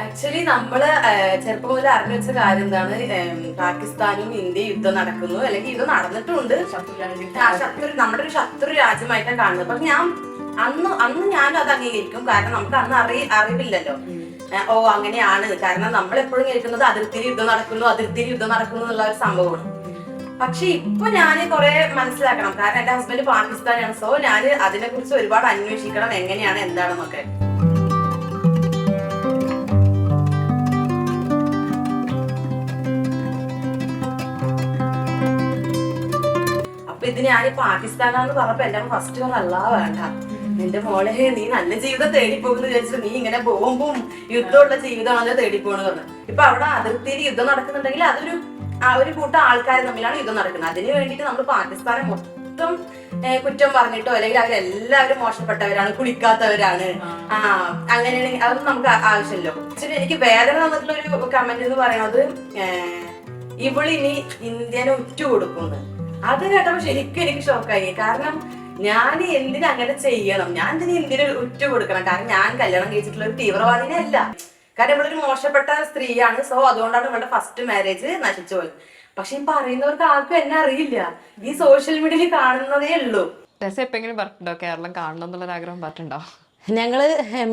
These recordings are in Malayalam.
ആക്ച്വലി നമ്മൾ ചെറുപ്പം മുതൽ അറിഞ്ഞു വെച്ച കാര്യം എന്താണ് പാകിസ്ഥാനും ഇന്ത്യയും യുദ്ധം നടക്കുന്നു. അല്ലെങ്കിൽ ഇത് നടന്നിട്ടുണ്ട്. ശത്രു നമ്മുടെ ഒരു ശത്രു രാജ്യമായിട്ടാണ് കാണുന്നത്. പക്ഷെ ഞാൻ അന്ന് അന്ന് ഞാനും അത് അംഗീകരിക്കും. കാരണം നമുക്ക് അന്ന് അറി അറിവില്ലല്ലോ. ഓ അങ്ങനെയാണ്. കാരണം നമ്മൾ എപ്പോഴും കേൾക്കുന്നത് അതിർത്തിയിൽ യുദ്ധം നടക്കുന്നു അതിർത്തിയിൽ യുദ്ധം നടക്കുന്നു എന്നുള്ള ഒരു സംഭവമാണ്. പക്ഷെ ഇപ്പൊ ഞാൻ കുറെ മനസ്സിലാക്കണം. കാരണം എന്റെ ഹസ്ബൻഡ് പാകിസ്ഥാനാണ്. സോ ഞാൻ അതിനെ കുറിച്ച് ഒരുപാട് അന്വേഷിക്കണം. എങ്ങനെയാണ് എന്താണെന്നൊക്കെ. ഞാൻ പാകിസ്ഥാനാന്ന് പറഞ്ഞപ്പോ എല്ലാം ഫസ്റ്റ് പറഞ്ഞല്ല വേണ്ട. നിന്റെ മോളെ നീ നല്ല ജീവിതം തേടി പോകുന്നു വിചാരിച്ചു നീ ഇങ്ങനെ ബോംബും യുദ്ധമുള്ള ജീവിതമാണല്ലോ തേടി പോകണെന്ന് പറഞ്ഞു. ഇപ്പൊ അവിടെ അതിർത്തിയിൽ യുദ്ധം നടക്കുന്നുണ്ടെങ്കിൽ അതൊരു ആ ഒരു കൂട്ടം ആൾക്കാർ തമ്മിലാണ് യുദ്ധം നടക്കുന്നത്. അതിന് വേണ്ടിയിട്ട് നമ്മൾ പാകിസ്ഥാനെ മൊത്തം കുറ്റം പറഞ്ഞിട്ടോ അല്ലെങ്കിൽ അവരെല്ലാവരും മോശപ്പെട്ടവരാണ് കുളിക്കാത്തവരാണ്. ആ അങ്ങനെയാണെങ്കിൽ അതൊന്നും നമുക്ക് ആവശ്യമല്ലോ. പക്ഷെ എനിക്ക് വേദന തന്നിട്ടുള്ള ഒരു കമന്റ് എന്ന് പറയുന്നത് ഇവളിനി ഇന്ത്യനെ ഉറ്റു കൊടുക്കുന്നു അത് കേട്ടപ്പോ ശരിക്കും എനിക്ക് ഷോക്കായി കാരണം ഞാൻ എന്തിനു അങ്ങനെ ചെയ്യണം? ഞാൻ തന്നെ എന്തിനു ഉറ്റു കൊടുക്കണം? കാരണം ഞാൻ കല്യാണം കഴിച്ചിട്ടുള്ള ഒരു തീവ്രവാദിനെ അല്ല കാരണം ഇവളൊരു മോശപ്പെട്ട സ്ത്രീയാണ്. സോ അതുകൊണ്ടാണ് ഇവളുടെ ഫസ്റ്റ് മാരേജ് നശിച്ചു പോയത്. പക്ഷെ ഈ പറയുന്നവർക്ക് ആർക്കും എന്നെ അറിയില്ല. ഈ സോഷ്യൽ മീഡിയയിൽ കാണുന്നതേ ഉള്ളൂ. രസം എപ്പെങ്കിലും പറഞ്ഞിട്ടുണ്ടോ? കേരളം കാണണം എന്നുള്ളൊരു ആഗ്രഹം പറഞ്ഞിട്ടുണ്ടോ? ഞങ്ങൾ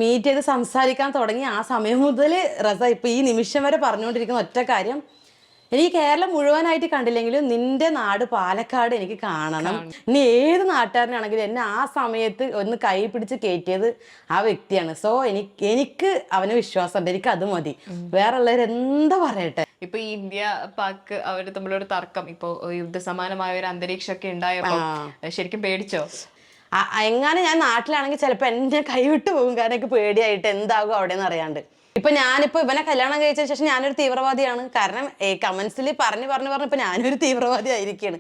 മീറ്റ് ചെയ്ത് സംസാരിക്കാൻ തുടങ്ങി ആ സമയം മുതൽ റസ ഇപ്പൊ ഈ നിമിഷം വരെ പറഞ്ഞുകൊണ്ടിരിക്കുന്ന ഒറ്റ കാര്യം എനിക്ക് കേരളം മുഴുവനായിട്ട് കണ്ടില്ലെങ്കിലും നിന്റെ നാട് പാലക്കാട് എനിക്ക് കാണണം. ഇനി ഏത് നാട്ടുകാരനാണെങ്കിലും എന്നെ ആ സമയത്ത് ഒന്ന് കൈ പിടിച്ച് കയറ്റിയത് ആ വ്യക്തിയാണ്. സോ എനിക്ക് എനിക്ക് അവന് വിശ്വാസമുണ്ട്. എനിക്ക് അത് മതി. വേറെ ഉള്ളവർ എന്താ പറയട്ടെ? ഇപ്പൊ ഈ ഇന്ത്യ പാക് അവർ തമ്മിലൊരു തർക്കം. ഇപ്പൊ യുദ്ധസമാനമായ ഒരു അന്തരീക്ഷമൊക്കെ ഉണ്ടായപ്പോ ശരിക്കും പേടിച്ചോ? എങ്ങാനും ഞാൻ നാട്ടിലാണെങ്കിൽ ചിലപ്പോ എന്നെ കൈവിട്ട് പോകും. കാരണം എനിക്ക് പേടിയായിട്ട് എന്താകും അവിടെ നിന്ന് അറിയാണ്ട്. ഇപ്പൊ ഞാനിപ്പോ ഇവനെ കല്യാണം കഴിച്ചതിന് ശേഷം ഞാനൊരു തീവ്രവാദിയാണ്. കാരണം കമന്റ്സിൽ പറഞ്ഞു പറഞ്ഞു പറഞ്ഞു ഇപ്പൊ ഞാനൊരു തീവ്രവാദി ആയിരിക്കുകയാണ്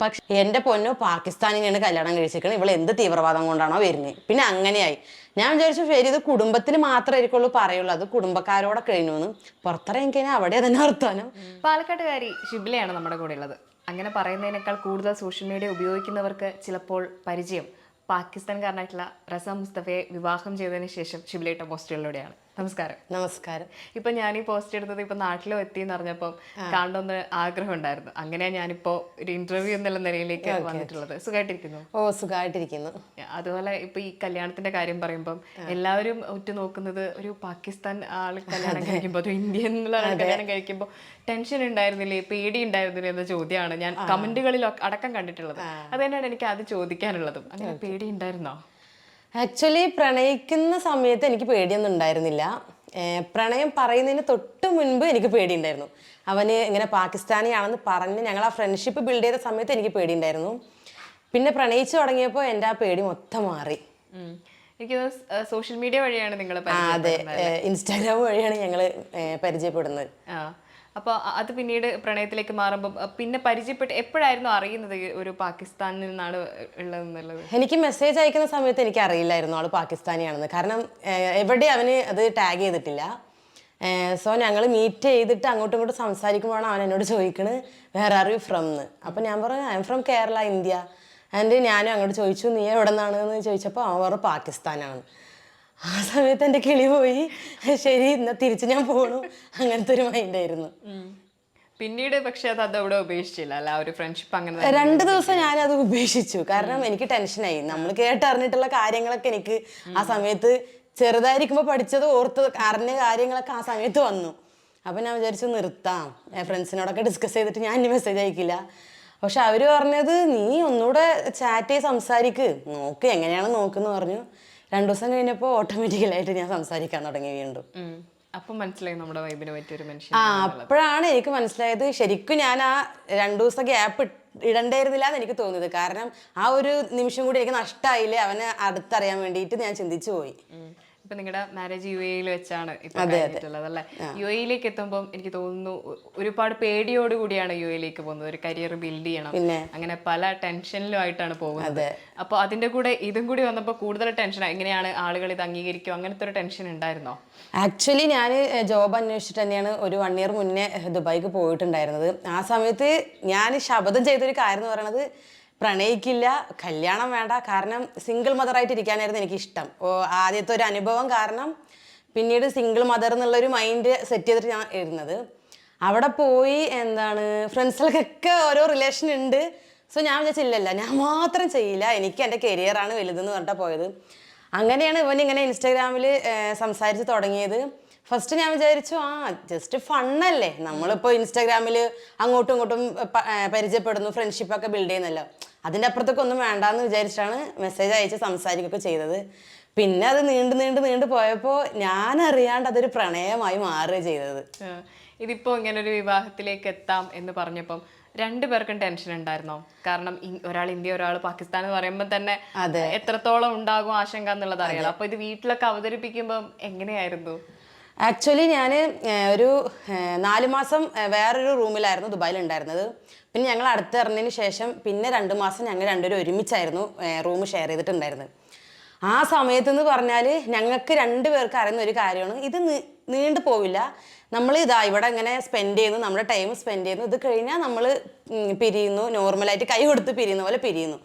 പക്ഷെ എന്റെ പൊന്നു പാകിസ്ഥാനിനെയാണ് കല്യാണം കഴിച്ചിരിക്കുന്നത് ഇവൾ എന്ത് തീവ്രവാദം കൊണ്ടാണോ വരുന്നത് പിന്നെ അങ്ങനെയായി. ഞാൻ വിചാരിച്ചു ശരി ഇത് കുടുംബത്തിന് മാത്രമേ ആയിരിക്കുള്ളൂ പറയുള്ളൂ. അത് കുടുംബക്കാരോടെ കഴിഞ്ഞു എന്ന് പുറത്തിറങ്ങി കഴിഞ്ഞാൽ അവിടെ തന്നെ വർത്താനം. പാലക്കാട്ടുകാരി ഷിബിലയാണ് നമ്മുടെ കൂടെ ഉള്ളത്. അങ്ങനെ പറയുന്നതിനേക്കാൾ കൂടുതൽ സോഷ്യൽ മീഡിയ ഉപയോഗിക്കുന്നവർക്ക് ചിലപ്പോൾ പരിചയം. പാകിസ്ഥാൻകാരനായിട്ടുള്ള റസ മുസ്തഫയെ വിവാഹം ചെയ്തതിന് ശേഷം ഷിബിലയിട്ട പോസ്റ്റുകളിലൂടെയാണ് നമസ്കാരം. നമസ്കാരം. ഇപ്പൊ ഞാൻ ഈ പോസ്റ്റ് എടുത്തത് ഇപ്പൊ നാട്ടിലും എത്തി എന്ന് പറഞ്ഞപ്പോൾ കാണണമെന്ന് ആഗ്രഹം ഉണ്ടായിരുന്നു അങ്ങനെയാ ഞാനിപ്പോ ഒരു ഇന്റർവ്യൂ എന്നുള്ള നിലയിലേക്ക് വന്നിട്ടുള്ളത്. സുഖമായിട്ടിരിക്കുന്നു ഓ സുഖമായിട്ടിരിക്കുന്നു അതുപോലെ ഇപ്പൊ ഈ കല്യാണത്തിന്റെ കാര്യം പറയുമ്പം എല്ലാവരും ഉറ്റുനോക്കുന്നത് ഒരു പാകിസ്ഥാൻ ആൾ കല്യാണം കഴിക്കുമ്പോൾ ഒരു ഇന്ത്യൻ എന്നുള്ള കല്യാണം കഴിക്കുമ്പോൾ ടെൻഷൻ ഉണ്ടായിരുന്നില്ലേ പേടി ഉണ്ടായിരുന്നില്ലേ എന്ന ചോദ്യമാണ് ഞാൻ കമന്റുകളിൽ അടക്കം കണ്ടിട്ടുള്ളത്. അത് തന്നെയാണ് എനിക്ക് അത് ചോദിക്കാനുള്ളതും. അങ്ങനെ പേടി ഉണ്ടായിരുന്നോ? ആക്ച്വലി പ്രണയിക്കുന്ന സമയത്ത് എനിക്ക് പേടിയൊന്നും ഉണ്ടായിരുന്നില്ല. പ്രണയം പറയുന്നതിന് തൊട്ട് മുൻപ് എനിക്ക് പേടിയുണ്ടായിരുന്നു. അവന് ഇങ്ങനെ പാകിസ്ഥാനി ആണെന്ന് പറഞ്ഞ് ഞങ്ങൾ ആ ഫ്രണ്ട്ഷിപ്പ് ബിൽഡ് ചെയ്ത സമയത്ത് എനിക്ക് പേടിയുണ്ടായിരുന്നു. പിന്നെ പ്രണയിച്ചു തുടങ്ങിയപ്പോൾ എന്റെ ആ പേടി മൊത്തം മാറി. എനിക്ക് സോഷ്യൽ മീഡിയ വഴിയാണ് നിങ്ങൾ അതെ. ഇൻസ്റ്റാഗ്രാം വഴിയാണ് ഞങ്ങൾ പരിചയപ്പെടുന്നത്. അപ്പോൾ അത് പിന്നീട് പ്രണയത്തിലേക്ക് മാറുമ്പോൾ പിന്നെ പരിചയപ്പെട്ട് എപ്പോഴായിരുന്നു അറിയുന്നത് ഒരു പാകിസ്ഥാനിൽ നിന്നാണ് ഉള്ളതെന്നുള്ളത്? എനിക്ക് മെസ്സേജ് അയക്കുന്ന സമയത്ത് എനിക്ക് അറിയില്ലായിരുന്നു ആൾ പാകിസ്ഥാനിയാണെന്ന്. കാരണം എവിടെ അവന് അത് ടാഗ് ചെയ്തിട്ടില്ല. സോ ഞങ്ങൾ മീറ്റ് ചെയ്തിട്ട് അങ്ങോട്ടും ഇങ്ങോട്ടും സംസാരിക്കുമ്പോഴാണ് അവൻ എന്നോട് ചോദിക്കുന്നത് വേറെ ആർ യു ഫ്രം എന്ന് അപ്പം ഞാൻ പറഞ്ഞു I am from Kerala India and ഞാനും അങ്ങോട്ട് ചോദിച്ചു നീ എവിടെ നിന്നാണ് എന്ന് ചോദിച്ചപ്പോൾ അവൻ പറഞ്ഞു പാകിസ്ഥാനാണ്. ആ സമയത്ത് എന്റെ കിളി പോയി. ശരി എന്നാൽ തിരിച്ച് ഞാൻ പോകണു അങ്ങനത്തെ ഒരു മൈൻഡായിരുന്നു പിന്നീട് പക്ഷെ അത് അതവിടെ ഉപേക്ഷിച്ചില്ല അല്ല ഒരു ഫ്രണ്ട്ഷിപ്പ് അങ്ങനെ. രണ്ട് ദിവസം ഞാൻ അത് ഉപേക്ഷിച്ചു. കാരണം എനിക്ക് ടെൻഷനായി നമ്മൾ കേട്ടറിഞ്ഞിട്ടുള്ള കാര്യങ്ങളൊക്കെ എനിക്ക് ആ സമയത്ത് ചെറുതായിരിക്കുമ്പോൾ പഠിച്ചത് ഓർത്ത് അറിഞ്ഞ കാര്യങ്ങളൊക്കെ ആ സമയത്ത് വന്നു. അപ്പം ഞാൻ വിചാരിച്ചു നിർത്താം. ഫ്രണ്ട്സിനോടൊക്കെ ഡിസ്കസ് ചെയ്തിട്ട് ഞാൻ ഇനി മെസ്സേജ് അയക്കില്ല. പക്ഷെ അവർ പറഞ്ഞത് നീ ഒന്നുകൂടെ ചാറ്റ് ചെയ്ത് സംസാരിക്ക്. നോക്ക് എങ്ങനെയാണ് നോക്കുന്നു പറഞ്ഞു. രണ്ടു ദിവസം കഴിഞ്ഞപ്പോൾ ഓട്ടോമാറ്റിക്കലായിട്ട് ഞാൻ സംസാരിക്കാൻ തുടങ്ങി വീണ്ടും. അപ്പം മനസ്സിലായി നമ്മുടെ വൈബിന് പറ്റിയൊരു മനുഷ്യൻ ആ അപ്പോഴാണ് എനിക്ക് മനസ്സിലായത് ശരിക്കും ഞാൻ ആ രണ്ടു ദിവസം ഗ്യാപ്പ് ഇടണ്ടായിരുന്നില്ല എന്ന് എനിക്ക് തോന്നിയത്. കാരണം ആ ഒരു നിമിഷം കൂടി എനിക്ക് നഷ്ടമായില്ലേ അവനെ അടുത്തറിയാൻ വേണ്ടിയിട്ട് ഞാൻ ചിന്തിച്ചു പോയി. ഇപ്പൊ നിങ്ങളുടെ മാരേജ് യു എയിൽ വെച്ചാണ് അല്ലേ യു എയിലേക്ക് എത്തുമ്പോൾ എനിക്ക് തോന്നുന്നു ഒരുപാട് പേടിയോട് കൂടിയാണ് യു എയിലേക്ക് പോകുന്നത്. ഒരു കരിയർ ബിൽഡ് ചെയ്യണം. അങ്ങനെ പല ടെൻഷനിലും ആയിട്ടാണ് പോകുന്നത് അപ്പോൾ അതിന്റെ കൂടെ ഇതും കൂടി വന്നപ്പോൾ കൂടുതൽ ടെൻഷൻ എങ്ങനെയാണ് ആളുകൾ ഇത് അംഗീകരിക്കും അങ്ങനത്തെ ഒരു ടെൻഷൻ ഉണ്ടായിരുന്നോ? ആക്ച്വലി ഞാൻ ജോബ് അന്വേഷിച്ചിട്ട് തന്നെയാണ് ഒരു വൺ ഇയർ മുന്നേ ദുബായിക്ക് പോയിട്ടുണ്ടായിരുന്നത്. ആ സമയത്ത് ഞാൻ ശബ്ദം ചെയ്തൊരു കാര്യം എന്ന് പറയുന്നത് പ്രണയിക്കില്ല കല്യാണം വേണ്ട. കാരണം സിംഗിൾ മദറായിട്ട് ഇരിക്കാനായിരുന്നു എനിക്ക് ഇഷ്ടം ഓ ആദ്യത്തെ ഒരു അനുഭവം കാരണം പിന്നീട് സിംഗിൾ മദർ എന്നുള്ളൊരു മൈൻഡ് സെറ്റ് ചെയ്തിട്ട് ഞാൻ ഇരുന്നത്. അവിടെ പോയി എന്താണ് ഫ്രണ്ട്സുകൾക്കൊക്കെ ഓരോ റിലേഷൻ ഉണ്ട്. സോ ഞാൻ വിചാരിച്ചില്ലല്ല ഞാൻ മാത്രം ചെയ്യില്ല. എനിക്ക് എന്റെ കരിയറാണ് വലുതെന്ന് പറഞ്ഞിട്ടാണ് പോയത്. അങ്ങനെയാണ് ഇവൻ ഇങ്ങനെ ഇൻസ്റ്റാഗ്രാമിൽ സംസാരിച്ച് തുടങ്ങിയത്. ഫസ്റ്റ് ഞാൻ വിചാരിച്ചു ആ ജസ്റ്റ് ഫണ്ണല്ലേ നമ്മളിപ്പോൾ ഇൻസ്റ്റാഗ്രാമിൽ അങ്ങോട്ടും ഇങ്ങോട്ടും പരിചയപ്പെടുന്നു ഫ്രണ്ട്ഷിപ്പൊക്കെ ബിൽഡ് ചെയ്യുന്നല്ലോ. അതിന്റെ അപ്പുറത്തൊക്കെ ഒന്നും വേണ്ടാന്ന് വിചാരിച്ചിട്ടാണ് മെസ്സേജ് അയച്ച് സംസാരിക്കുകയൊക്കെ ചെയ്തത്. പിന്നെ അത് നീണ്ടു നീണ്ടു നീണ്ടു പോയപ്പോൾ ഞാൻ അറിയാണ്ട് അതൊരു പ്രണയമായി മാറുക ചെയ്തത്. ഇതിപ്പോൾ ഇതിപ്പോ ഇങ്ങനെ ഒരു വിവാഹത്തിലേക്ക് എത്താം എന്ന് പറഞ്ഞപ്പം രണ്ടുപേർക്കും ടെൻഷൻ ഉണ്ടായിരുന്നോ? കാരണം ഒരാൾ ഇന്ത്യ ഒരാൾ പാകിസ്ഥാൻ എന്ന് പറയുമ്പോൾ തന്നെ അതെ. എത്രത്തോളം ഉണ്ടാകും ആശങ്ക എന്നുള്ളത് അറിയാം അപ്പോൾ ഇത് വീട്ടിലൊക്കെ അവതരിപ്പിക്കുമ്പോൾ എങ്ങനെയായിരുന്നു? ആക്ച്വലി ഞാൻ ഒരു നാല് മാസം വേറൊരു റൂമിലായിരുന്നു ദുബായിൽ ഉണ്ടായിരുന്നത് പിന്നെ ഞങ്ങൾ അടുത്തിറങ്ങിയതിന് ശേഷം പിന്നെ രണ്ട് മാസം ഞങ്ങൾ രണ്ടുപേരും ഒരുമിച്ചായിരുന്നു റൂം ഷെയർ ചെയ്തിട്ടുണ്ടായിരുന്നത്. ആ സമയത്ത് എന്ന് പറഞ്ഞാൽ ഞങ്ങൾക്ക് രണ്ട് പേർക്ക് അറിയുന്ന ഒരു കാര്യമാണ് ഇത് നീണ്ടു പോവില്ല. നമ്മൾ ഇതാ ഇവിടെ ഇങ്ങനെ സ്പെൻഡ് ചെയ്യുന്നു നമ്മുടെ ടൈം സ്പെൻഡ് ചെയ്യുന്നു. ഇത് കഴിഞ്ഞാൽ നമ്മൾ പിരിയുന്നു നോർമലായിട്ട് കൈ കൊടുത്ത് പിരിയുന്ന പോലെ പിരിയുന്നു.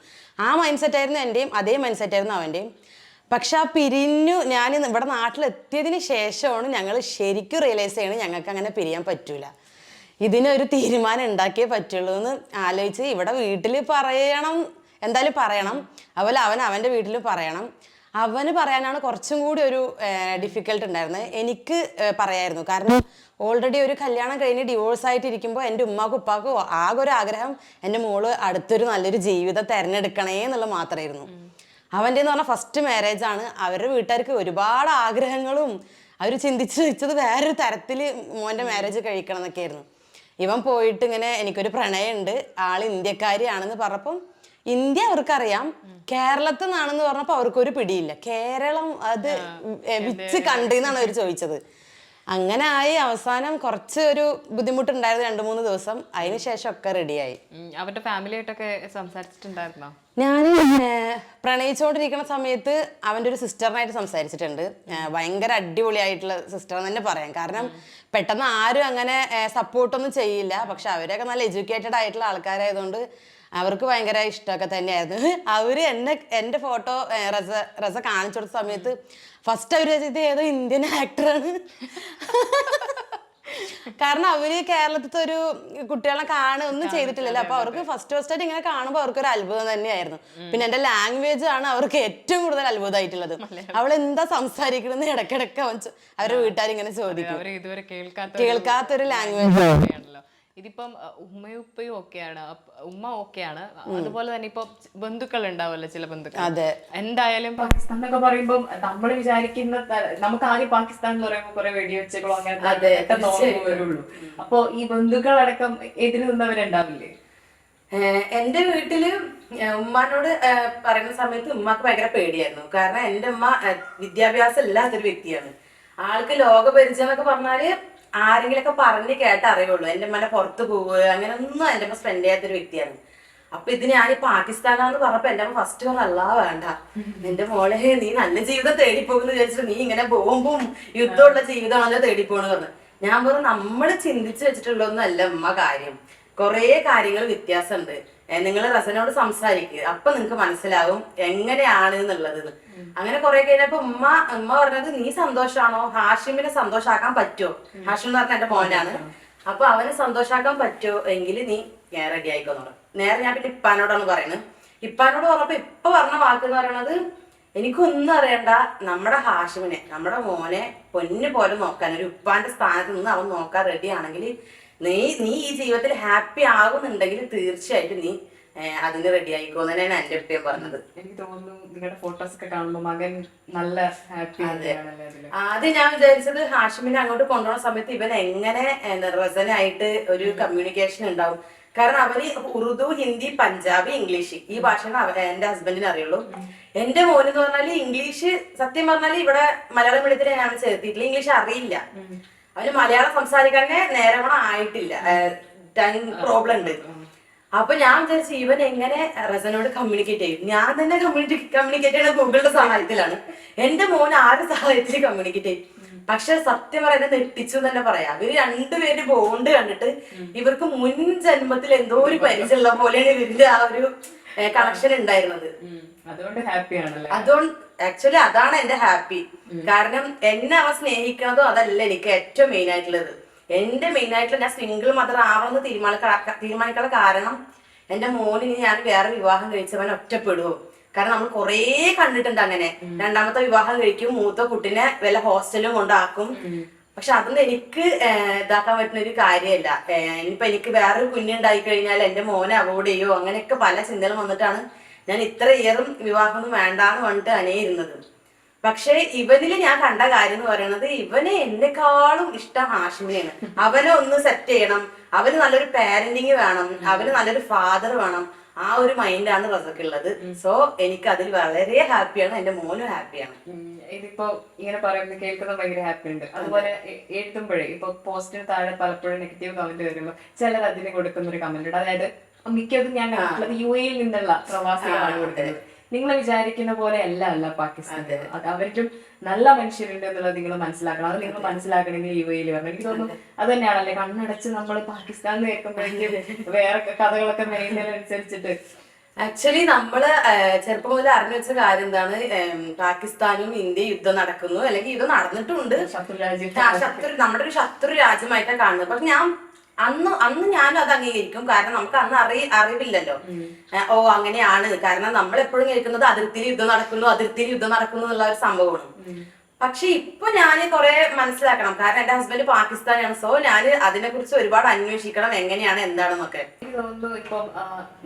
ആ മൈൻഡ് സെറ്റ് ആയിരുന്നു എന്റെയും അതേ മൈൻഡ് സെറ്റ് ആയിരുന്നു അവന്റെയും പക്ഷെ ആ പിരിഞ്ഞു ഞാൻ ഇവിടെ നാട്ടിലെത്തിയതിന് ശേഷമാണ് ഞങ്ങൾ ശരിക്കും റിയലൈസ് ചെയ്യണം ഞങ്ങൾക്ക് അങ്ങനെ പിരിയാൻ പറ്റൂല. ഇതിനൊരു തീരുമാനം ഉണ്ടാക്കിയേ പറ്റുള്ളൂ എന്ന് ആലോചിച്ച് ഇവിടെ വീട്ടിൽ പറയണം. എന്തായാലും പറയണം. അതുപോലെ അവൻ അവന്റെ വീട്ടിൽ പറയണം. അവന് പറയാനാണ് കുറച്ചും കൂടി ഒരു ഡിഫിക്കൽട്ട് ഉണ്ടായിരുന്നത്. എനിക്ക് പറയായിരുന്നു. കാരണം ഓൾറെഡി ഒരു കല്യാണം കഴിഞ്ഞ് ഡിവോഴ്സ് ആയിട്ടിരിക്കുമ്പോൾ എന്റെ ഉമ്മാക്കും ഉപ്പാക്കും ആകെ ഒരു ആഗ്രഹം എന്റെ മോൾ അടുത്തൊരു നല്ലൊരു ജീവിതം തിരഞ്ഞെടുക്കണേ എന്നുള്ളത് മാത്രമായിരുന്നു. അവന്റെ എന്ന് പറഞ്ഞാൽ ഫസ്റ്റ് മാരേജ് ആണ്. അവരുടെ വീട്ടുകാർക്ക് ഒരുപാട് ആഗ്രഹങ്ങളും അവർ ചിന്തിച്ച് വെച്ചത് വേറൊരു തരത്തിൽ മോന്റെ മാരേജ് കഴിക്കണം എന്നൊക്കെയായിരുന്നു. ഇവൻ പോയിട്ട് ഇങ്ങനെ എനിക്കൊരു പ്രണയമുണ്ട്. ആൾ ഇന്ത്യക്കാരിയാണെന്ന് പറഞ്ഞപ്പം ഇന്ത്യ അവർക്കറിയാം. കേരളത്തിൽ നിന്നാണെന്ന് പറഞ്ഞപ്പോൾ അവർക്കൊരു പിടിയില്ല. കേരളം അത് വിച്ച് കണ്ടെന്നാണ് അവർ ചോദിച്ചത്. അങ്ങനെ ആയി അവസാനം കുറച്ച് ഒരു ബുദ്ധിമുട്ടുണ്ടായിരുന്നു രണ്ട് മൂന്ന് ദിവസം. അതിനുശേഷം ഒക്കെ റെഡിയായി അവരുടെ ഫാമിലിയായിട്ടൊക്കെ സംസാരിച്ചിട്ടുണ്ടായിരുന്നോ? ഞാൻ പ്രണയിച്ചുകൊണ്ടിരിക്കുന്ന സമയത്ത് അവന്റെ ഒരു സിസ്റ്ററിനായിട്ട് സംസാരിച്ചിട്ടുണ്ട്. ഭയങ്കര അടിപൊളിയായിട്ടുള്ള സിസ്റ്റർ എന്ന് തന്നെ പറയാം. കാരണം പെട്ടെന്ന് ആരും അങ്ങനെ സപ്പോർട്ടൊന്നും ചെയ്യില്ല. പക്ഷെ അവരൊക്കെ നല്ല എഡ്യൂക്കേറ്റഡ് ആയിട്ടുള്ള ആൾക്കാരായതുകൊണ്ട് അവർക്ക് ഭയങ്കര ഇഷ്ടമൊക്കെ തന്നെയായിരുന്നു. അവർ എന്നെ എന്റെ ഫോട്ടോ റസ റസ കാണിച്ചു കൊടുത്ത സമയത്ത് ഫസ്റ്റ് അവർ ഇത് ഏതോ ഇന്ത്യൻ ആക്ടറാണ് കാരണം അവർ കേരളത്തിലത്തെ ഒരു കുട്ടികളെ കാണുക ഒന്നും ചെയ്തിട്ടില്ലല്ലോ. അപ്പൊ അവർക്ക് ഫസ്റ്റ് ഫസ്റ്റ് ആയിട്ട് ഇങ്ങനെ കാണുമ്പോൾ അവർക്ക് ഒരു അത്ഭുതം തന്നെയായിരുന്നു. പിന്നെ എന്റെ ലാംഗ്വേജ് ആണ് അവർക്ക് ഏറ്റവും കൂടുതൽ അത്ഭുതമായിട്ടുള്ളത് അവൾ എന്താ സംസാരിക്കണമെന്ന് ഇടക്കിടക്ക് അവരുടെ വീട്ടുകാർ ഇങ്ങനെ ചോദിക്കും. അവർ ഇതുവരെ കേൾക്കാത്ത കേൾക്കാത്തൊരു ലാംഗ്വേജ് ആണല്ലോ ഇതിപ്പം ഉമ്മയും ഉപ്പയും ഒക്കെയാണ് ഉമ്മ ഒക്കെയാണ്. അതുപോലെ തന്നെ ഇപ്പൊ ബന്ധുക്കൾ ഉണ്ടാവുമല്ലോ ചില ബന്ധുക്കൾ അതെ. എന്തായാലും പാകിസ്ഥാൻ എന്നൊക്കെ പറയുമ്പോൾ നമ്മൾ വിചാരിക്കുന്ന നമുക്ക് ആദ്യം പാകിസ്ഥാൻ എന്ന് പറയുമ്പോൾ കുറെ വെടിവെച്ചുകളോ അങ്ങനെ വരുള്ളൂ. അപ്പൊ ഈ ബന്ധുക്കളടക്കം എതിര് നിന്നവരുണ്ടാവില്ലേ? എന്റെ വീട്ടിൽ ഉമ്മാനോട് പറയുന്ന സമയത്ത് ഉമ്മാക്ക് ഭയങ്കര പേടിയായിരുന്നു. കാരണം എന്റെ ഉമ്മ വിദ്യാഭ്യാസം ഇല്ലാത്തൊരു വ്യക്തിയാണ്. ആൾക്ക് ലോകപരിചയം എന്നൊക്കെ പറഞ്ഞാൽ ആരെങ്കിലൊക്കെ പറഞ്ഞ് കേട്ട അറിയുള്ളൂ. എന്റെ മല പുറത്ത് പോവുക അങ്ങനെ ഒന്നും എന്റെ അമ്മ സ്പെൻഡ് ചെയ്യാത്തൊരു വ്യക്തിയാണ്. അപ്പൊ ഇത് ഞാൻ പാകിസ്ഥാനാന്ന് പറഞ്ഞപ്പോ എന്റെ അമ്മ ഫസ്റ്റ് പറഞ്ഞല്ല വേണ്ട. എന്റെ മോളെ നീ നല്ല ജീവിതം തേടിപ്പോകുന്നു. വിചാരിച്ചിട്ട് നീ ഇങ്ങനെ ബോംബും യുദ്ധമുള്ള ജീവിതമാണല്ലോ തേടിപ്പോണെന്ന് പറഞ്ഞു. ഞാൻ പറഞ്ഞു നമ്മൾ ചിന്തിച്ചു വെച്ചിട്ടുള്ളൊന്നല്ല അല്ല ഉമ്മ കാര്യം. കുറേ കാര്യങ്ങൾ വ്യത്യാസമുണ്ട്. നിങ്ങൾ റസനോട് സംസാരിക്കുക അപ്പൊ നിങ്ങക്ക് മനസ്സിലാവും എങ്ങനെയാണ് എന്നുള്ളത്. അങ്ങനെ കുറെ കഴിഞ്ഞപ്പോ ഉമ്മ ഉമ്മ പറഞ്ഞത് നീ സന്തോഷാണോ? ഹാഷിമിനെ സന്തോഷാക്കാൻ പറ്റുമോ ഹാഷിം എന്ന് പറഞ്ഞ എന്റെ മോനാണ്. അപ്പൊ അവനെ സന്തോഷാക്കാൻ പറ്റുമോ എങ്കിൽ നീ റെഡി ആയിക്കോന്നു നേരെ ഞാൻ പിന്നെ ഇപ്പാനോടാണ് പറയുന്നത് ഇപ്പാനോട് പറഞ്ഞപ്പോ ഇപ്പൊ പറഞ്ഞ വാക്ക് എന്ന് പറയണത് എനിക്കൊന്നും അറിയണ്ട. നമ്മുടെ ഹാഷിമിനെ നമ്മുടെ മോനെ പൊന്നു പോലെ നോക്കാൻ ഒരു ഉപ്പാന്റെ സ്ഥാനത്ത് നിന്ന് അവൻ നോക്കാൻ റെഡി ആണെങ്കിൽ നീ നീ ഈ ജീവിതത്തിൽ ഹാപ്പി ആകുന്നുണ്ടെങ്കിൽ തീർച്ചയായിട്ടും നീ അതിന് റെഡി ആയിക്കോ തന്നെയാണ് എന്റെ അടുത്ത് പറഞ്ഞത്. എനിക്ക് തോന്നുന്നു നിങ്ങളുടെ ഫോട്ടോസ് ഒക്കെ കാണുമ്പോൾ മകൻ നല്ല ഹാപ്പി ആദ്യം ഞാൻ വിചാരിച്ചത് ഹാഷിമിനെ അങ്ങോട്ട് കൊണ്ടുപോകുന്ന സമയത്ത് ഇവൻ എങ്ങനെ റസനായിട്ട് ഒരു കമ്മ്യൂണിക്കേഷൻ ഉണ്ടാവും. കാരണം അവന് ഉറുദു ഹിന്ദി പഞ്ചാബി ഇംഗ്ലീഷ് ഈ ഭാഷകൾ അവ- എന്റെ ഹസ്ബൻഡിന് അറിയുള്ളൂ. എന്റെ മോൻ എന്ന് പറഞ്ഞാൽ ഇംഗ്ലീഷ് സത്യം പറഞ്ഞാൽ ഇവിടെ മലയാളം മീഡിയത്തിൽ ഞാൻ ചേർത്തിട്ടില്ല. ഇംഗ്ലീഷ് അറിയില്ല. അവന് മലയാളം സംസാരിക്കാൻ നേരവണ ആയിട്ടില്ല. ടൈം പ്രോബ്ലം ഉണ്ട് അപ്പൊ ഞാൻ വിചാരിച്ചു ഇവൻ എങ്ങനെ റസനോട് കമ്മ്യൂണിക്കേറ്റ് ചെയ്യും? ഞാൻ തന്നെ കമ്മ്യൂണിറ്റി കമ്മ്യൂണിക്കേറ്റ് ചെയ്യണ ഗൂഗിളിന്റെ സഹായത്തിലാണ്. എന്റെ മോൻ ആരുടെ സഹായത്തിൽ കമ്മ്യൂണിക്കേറ്റ് ചെയ്യും? പക്ഷെ സത്യം പറയുന്നത് നെട്ടിച്ചു തന്നെ പറയാം. ഇവർ രണ്ടുപേര് ബോണ്ട് കണ്ടിട്ട് ഇവർക്ക് മുൻ ജന്മത്തിൽ എന്തോ ഒരു പരിചയമുള്ള പോലെയാണ് ഇവരുടെ ആ ഒരു കണക്ഷൻ ഉണ്ടായിരുന്നത്. അതുകൊണ്ട് ഹാപ്പിയാണല്ലോ അതുകൊണ്ട് ആക്ച്വലി അതാണ് എന്റെ ഹാപ്പി കാരണം എന്നെ അവൻ സ്നേഹിക്കുന്നതും അതല്ല എനിക്ക് ഏറ്റവും മെയിൻ ആയിട്ടുള്ളത്. എന്റെ മെയിൻ ആയിട്ടുള്ള ഞാൻ സിംഗിൾ മദർ ആവണമെന്ന് തീരുമാനിക്കാൻ തീരുമാനിക്കാനുള്ള കാരണം എന്റെ മോനിന് ഞാൻ വേറെ വിവാഹം കഴിച്ചവൻ ഒറ്റപ്പെടുവോ? കാരണം നമ്മൾ കുറേ കണ്ടിട്ടുണ്ട് അങ്ങനെ. രണ്ടാമത്തെ വിവാഹം കഴിക്കും മൂത്ത കുട്ടിനെ വല്ല ഹോസ്റ്റലും കൊണ്ടാക്കും. പക്ഷെ അതൊന്നും എനിക്ക് ഇതാക്കാൻ പറ്റുന്ന ഒരു കാര്യമല്ല. ഇനിയിപ്പൊ എനിക്ക് വേറൊരു കുഞ്ഞുണ്ടായി കഴിഞ്ഞാൽ എന്റെ മോനെ അവോയ്ഡ് ചെയ്യോ അങ്ങനെയൊക്കെ പല ചിന്തകളും വന്നിട്ടാണ് ഞാൻ ഇത്ര ഇയറും വിവാഹമൊന്നും വേണ്ടാന്ന് പറഞ്ഞിട്ട് അനയിരുന്നത് പക്ഷേ ഇവനിൽ ഞാൻ കണ്ട കാര്യം എന്ന് പറയുന്നത് ഇവന് എന്നെക്കാളും ഇഷ്ടം ഹാഷിമിനെയാണ്. അവനെ ഒന്ന് സെറ്റ് ചെയ്യണം. അവന് നല്ലൊരു പാരന്റിങ് വേണം. അവന് നല്ലൊരു ഫാദർ വേണം. ആ ഒരു മൈൻഡാണ് റസക്കുള്ളത് സോ എനിക്ക് അതിൽ വളരെ ഹാപ്പിയാണ് എന്റെ മോനും ഹാപ്പിയാണ് ഇതിപ്പോ ഇങ്ങനെ പറയുന്നത് കേൾക്കുന്നത് ഭയങ്കര ഹാപ്പി ഉണ്ട്. അതുപോലെ എഴുത്തുമ്പോഴേ എഴുതുമ്പോഴേ ഇപ്പൊ പോസ്റ്റിന് താഴെ പലപ്പോഴും നെഗറ്റീവ് കമന്റ് വരുമ്പോൾ ചിലർ അതിന് കൊടുക്കുന്ന ഒരു കമന്റ് ഉണ്ട്. അതായത് മിക്കതും ഞാൻ കണ്ടിട്ടുള്ളത് യു എയിൽ നിന്നുള്ള പ്രവാസികളാണ് കൊടുക്കുന്നത് നിങ്ങൾ വിചാരിക്കുന്ന പോലെ അല്ല അല്ല പാകിസ്ഥാൻ. അത് അവരിലും നല്ല മനുഷ്യരുണ്ട് എന്നുള്ളത് നിങ്ങൾ മനസ്സിലാക്കണം. അത് നിങ്ങൾ മനസ്സിലാക്കണമെങ്കിൽ യു എയിൽ വരണം. എനിക്ക് തോന്നുന്നു അത്. തന്നെയാണല്ലേ കണ്ണടച്ച് നമ്മൾ പാകിസ്ഥാൻ കേൾക്കുമ്പോഴേക്കും വേറെ കഥകളൊക്കെ മെയിനനുസരിച്ചിട്ട് ആക്ച്വലി നമ്മൾ ഏഹ്, ചെറുപ്പം മുതൽ അറിഞ്ഞു വെച്ച കാര്യം എന്താണ്? പാകിസ്ഥാനും ഇന്ത്യയും യുദ്ധം നടക്കുന്നു. അല്ലെങ്കിൽ യുദ്ധം നടന്നിട്ടുണ്ട്. ശത്രു രാജ്യം. ശത്രു നമ്മുടെ ഒരു ശത്രു രാജ്യമായിട്ടാണ് കാണുന്നത്. പക്ഷെ ഞാൻ അന്ന് അന്ന് ഞാനും അത് അംഗീകരിക്കും. കാരണം നമുക്ക് അന്ന് അറി അറിവില്ലല്ലോ. ഓ അങ്ങനെയാണ്. കാരണം നമ്മൾ എപ്പോഴും കേൾക്കുന്നത് അതിർത്തിയിൽ യുദ്ധം നടക്കുന്നു അതിർത്തിയിൽ യുദ്ധം നടക്കുന്നു എന്നുള്ള ഒരു സംഭവമാണ്. പക്ഷെ ഇപ്പൊ ഞാൻ കുറെ മനസ്സിലാക്കണം. കാരണം എന്റെ ഹസ്ബൻഡ് പാകിസ്ഥാനാണ് സോ ഞാൻ അതിനെ കുറിച്ച് ഒരുപാട് അന്വേഷിക്കണം. എങ്ങനെയാണ് എന്താണെന്നൊക്കെ. എനിക്ക് തോന്നുന്നു ഇപ്പം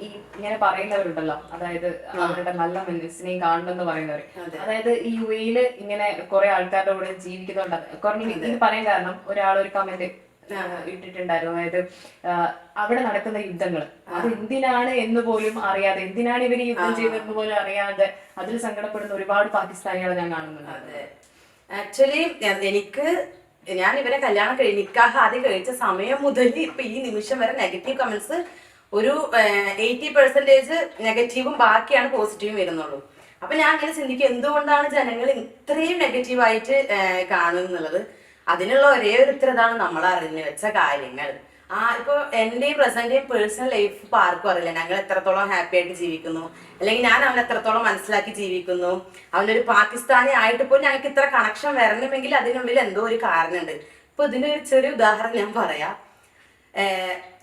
ഈ ഇങ്ങനെ പറയുന്നവരുണ്ടല്ലോ. അതായത് അവരുടെ നല്ല മനസ്സിനെയും കാണണമെന്ന് പറയുന്നവർ അതായത് ഈ യു എയിൽ ഇങ്ങനെ കുറെ ആൾക്കാരുടെ കൂടെ ജീവിക്കുന്നുണ്ട്. കുറഞ്ഞ ഇത് പറയാൻ കാരണം ഒരാൾ ഒരു കമന്റ് ഇട്ടിട്ടുണ്ടായിരുന്നു. അതായത് അവിടെ നടക്കുന്ന യുദ്ധങ്ങൾ. അത് എന്തിനാണ് എന്ന് പോലും അറിയാതെ എന്തിനാണ് ഇവർ യുദ്ധം ചെയ്തതെന്ന് പോലും അറിയാതെ അതിൽ സങ്കടപ്പെടുന്ന ഒരുപാട് പാകിസ്ഥാനികളെ ഞാൻ കാണുന്നുണ്ട്. ആക്ച്വലി എനിക്ക് ഞാൻ ഇവരെ കല്യാണം കഴി നിക്കാഹ് ആദ്യം കഴിച്ച സമയം മുതൽ ഇപ്പൊ ഈ നിമിഷം വരെ നെഗറ്റീവ് കമന്റ്സ് ഒരു എയ്റ്റി പെർസെന്റേജ് നെഗറ്റീവും ബാക്കിയാണ് പോസിറ്റീവും വരുന്നുള്ളൂ. അപ്പൊ ഞാൻ അങ്ങനെ ചിന്തിക്കും എന്തുകൊണ്ടാണ് ജനങ്ങൾ ഇത്രയും നെഗറ്റീവായിട്ട് കാണുന്നുള്ളത് അതിനുള്ള ഒരേ ഒരു ഉത്തരതാണ് നമ്മൾ അറിഞ്ഞു വെച്ച കാര്യങ്ങൾ. ആ ഇപ്പൊ എന്റെയും പ്രസന്റെയും പേഴ്സണൽ ലൈഫ് ഇപ്പൊ ആർക്കും അറിയില്ല. ഞങ്ങൾ എത്രത്തോളം ഹാപ്പി ആയിട്ട് ജീവിക്കുന്നു. അല്ലെങ്കിൽ ഞാൻ അവൻ എത്രത്തോളം മനസ്സിലാക്കി ജീവിക്കുന്നു. അവനൊരു പാകിസ്ഥാനി ആയിട്ട് പോലും ഞങ്ങൾക്ക് ഇത്ര കണക്ഷൻ വരണമെങ്കിൽ അതിനുള്ളിൽ എന്തോ ഒരു കാരണമുണ്ട്. ഇപ്പൊ ഇതിന്റെ ഒരു ചെറിയ ഉദാഹരണം ഞാൻ പറയാം.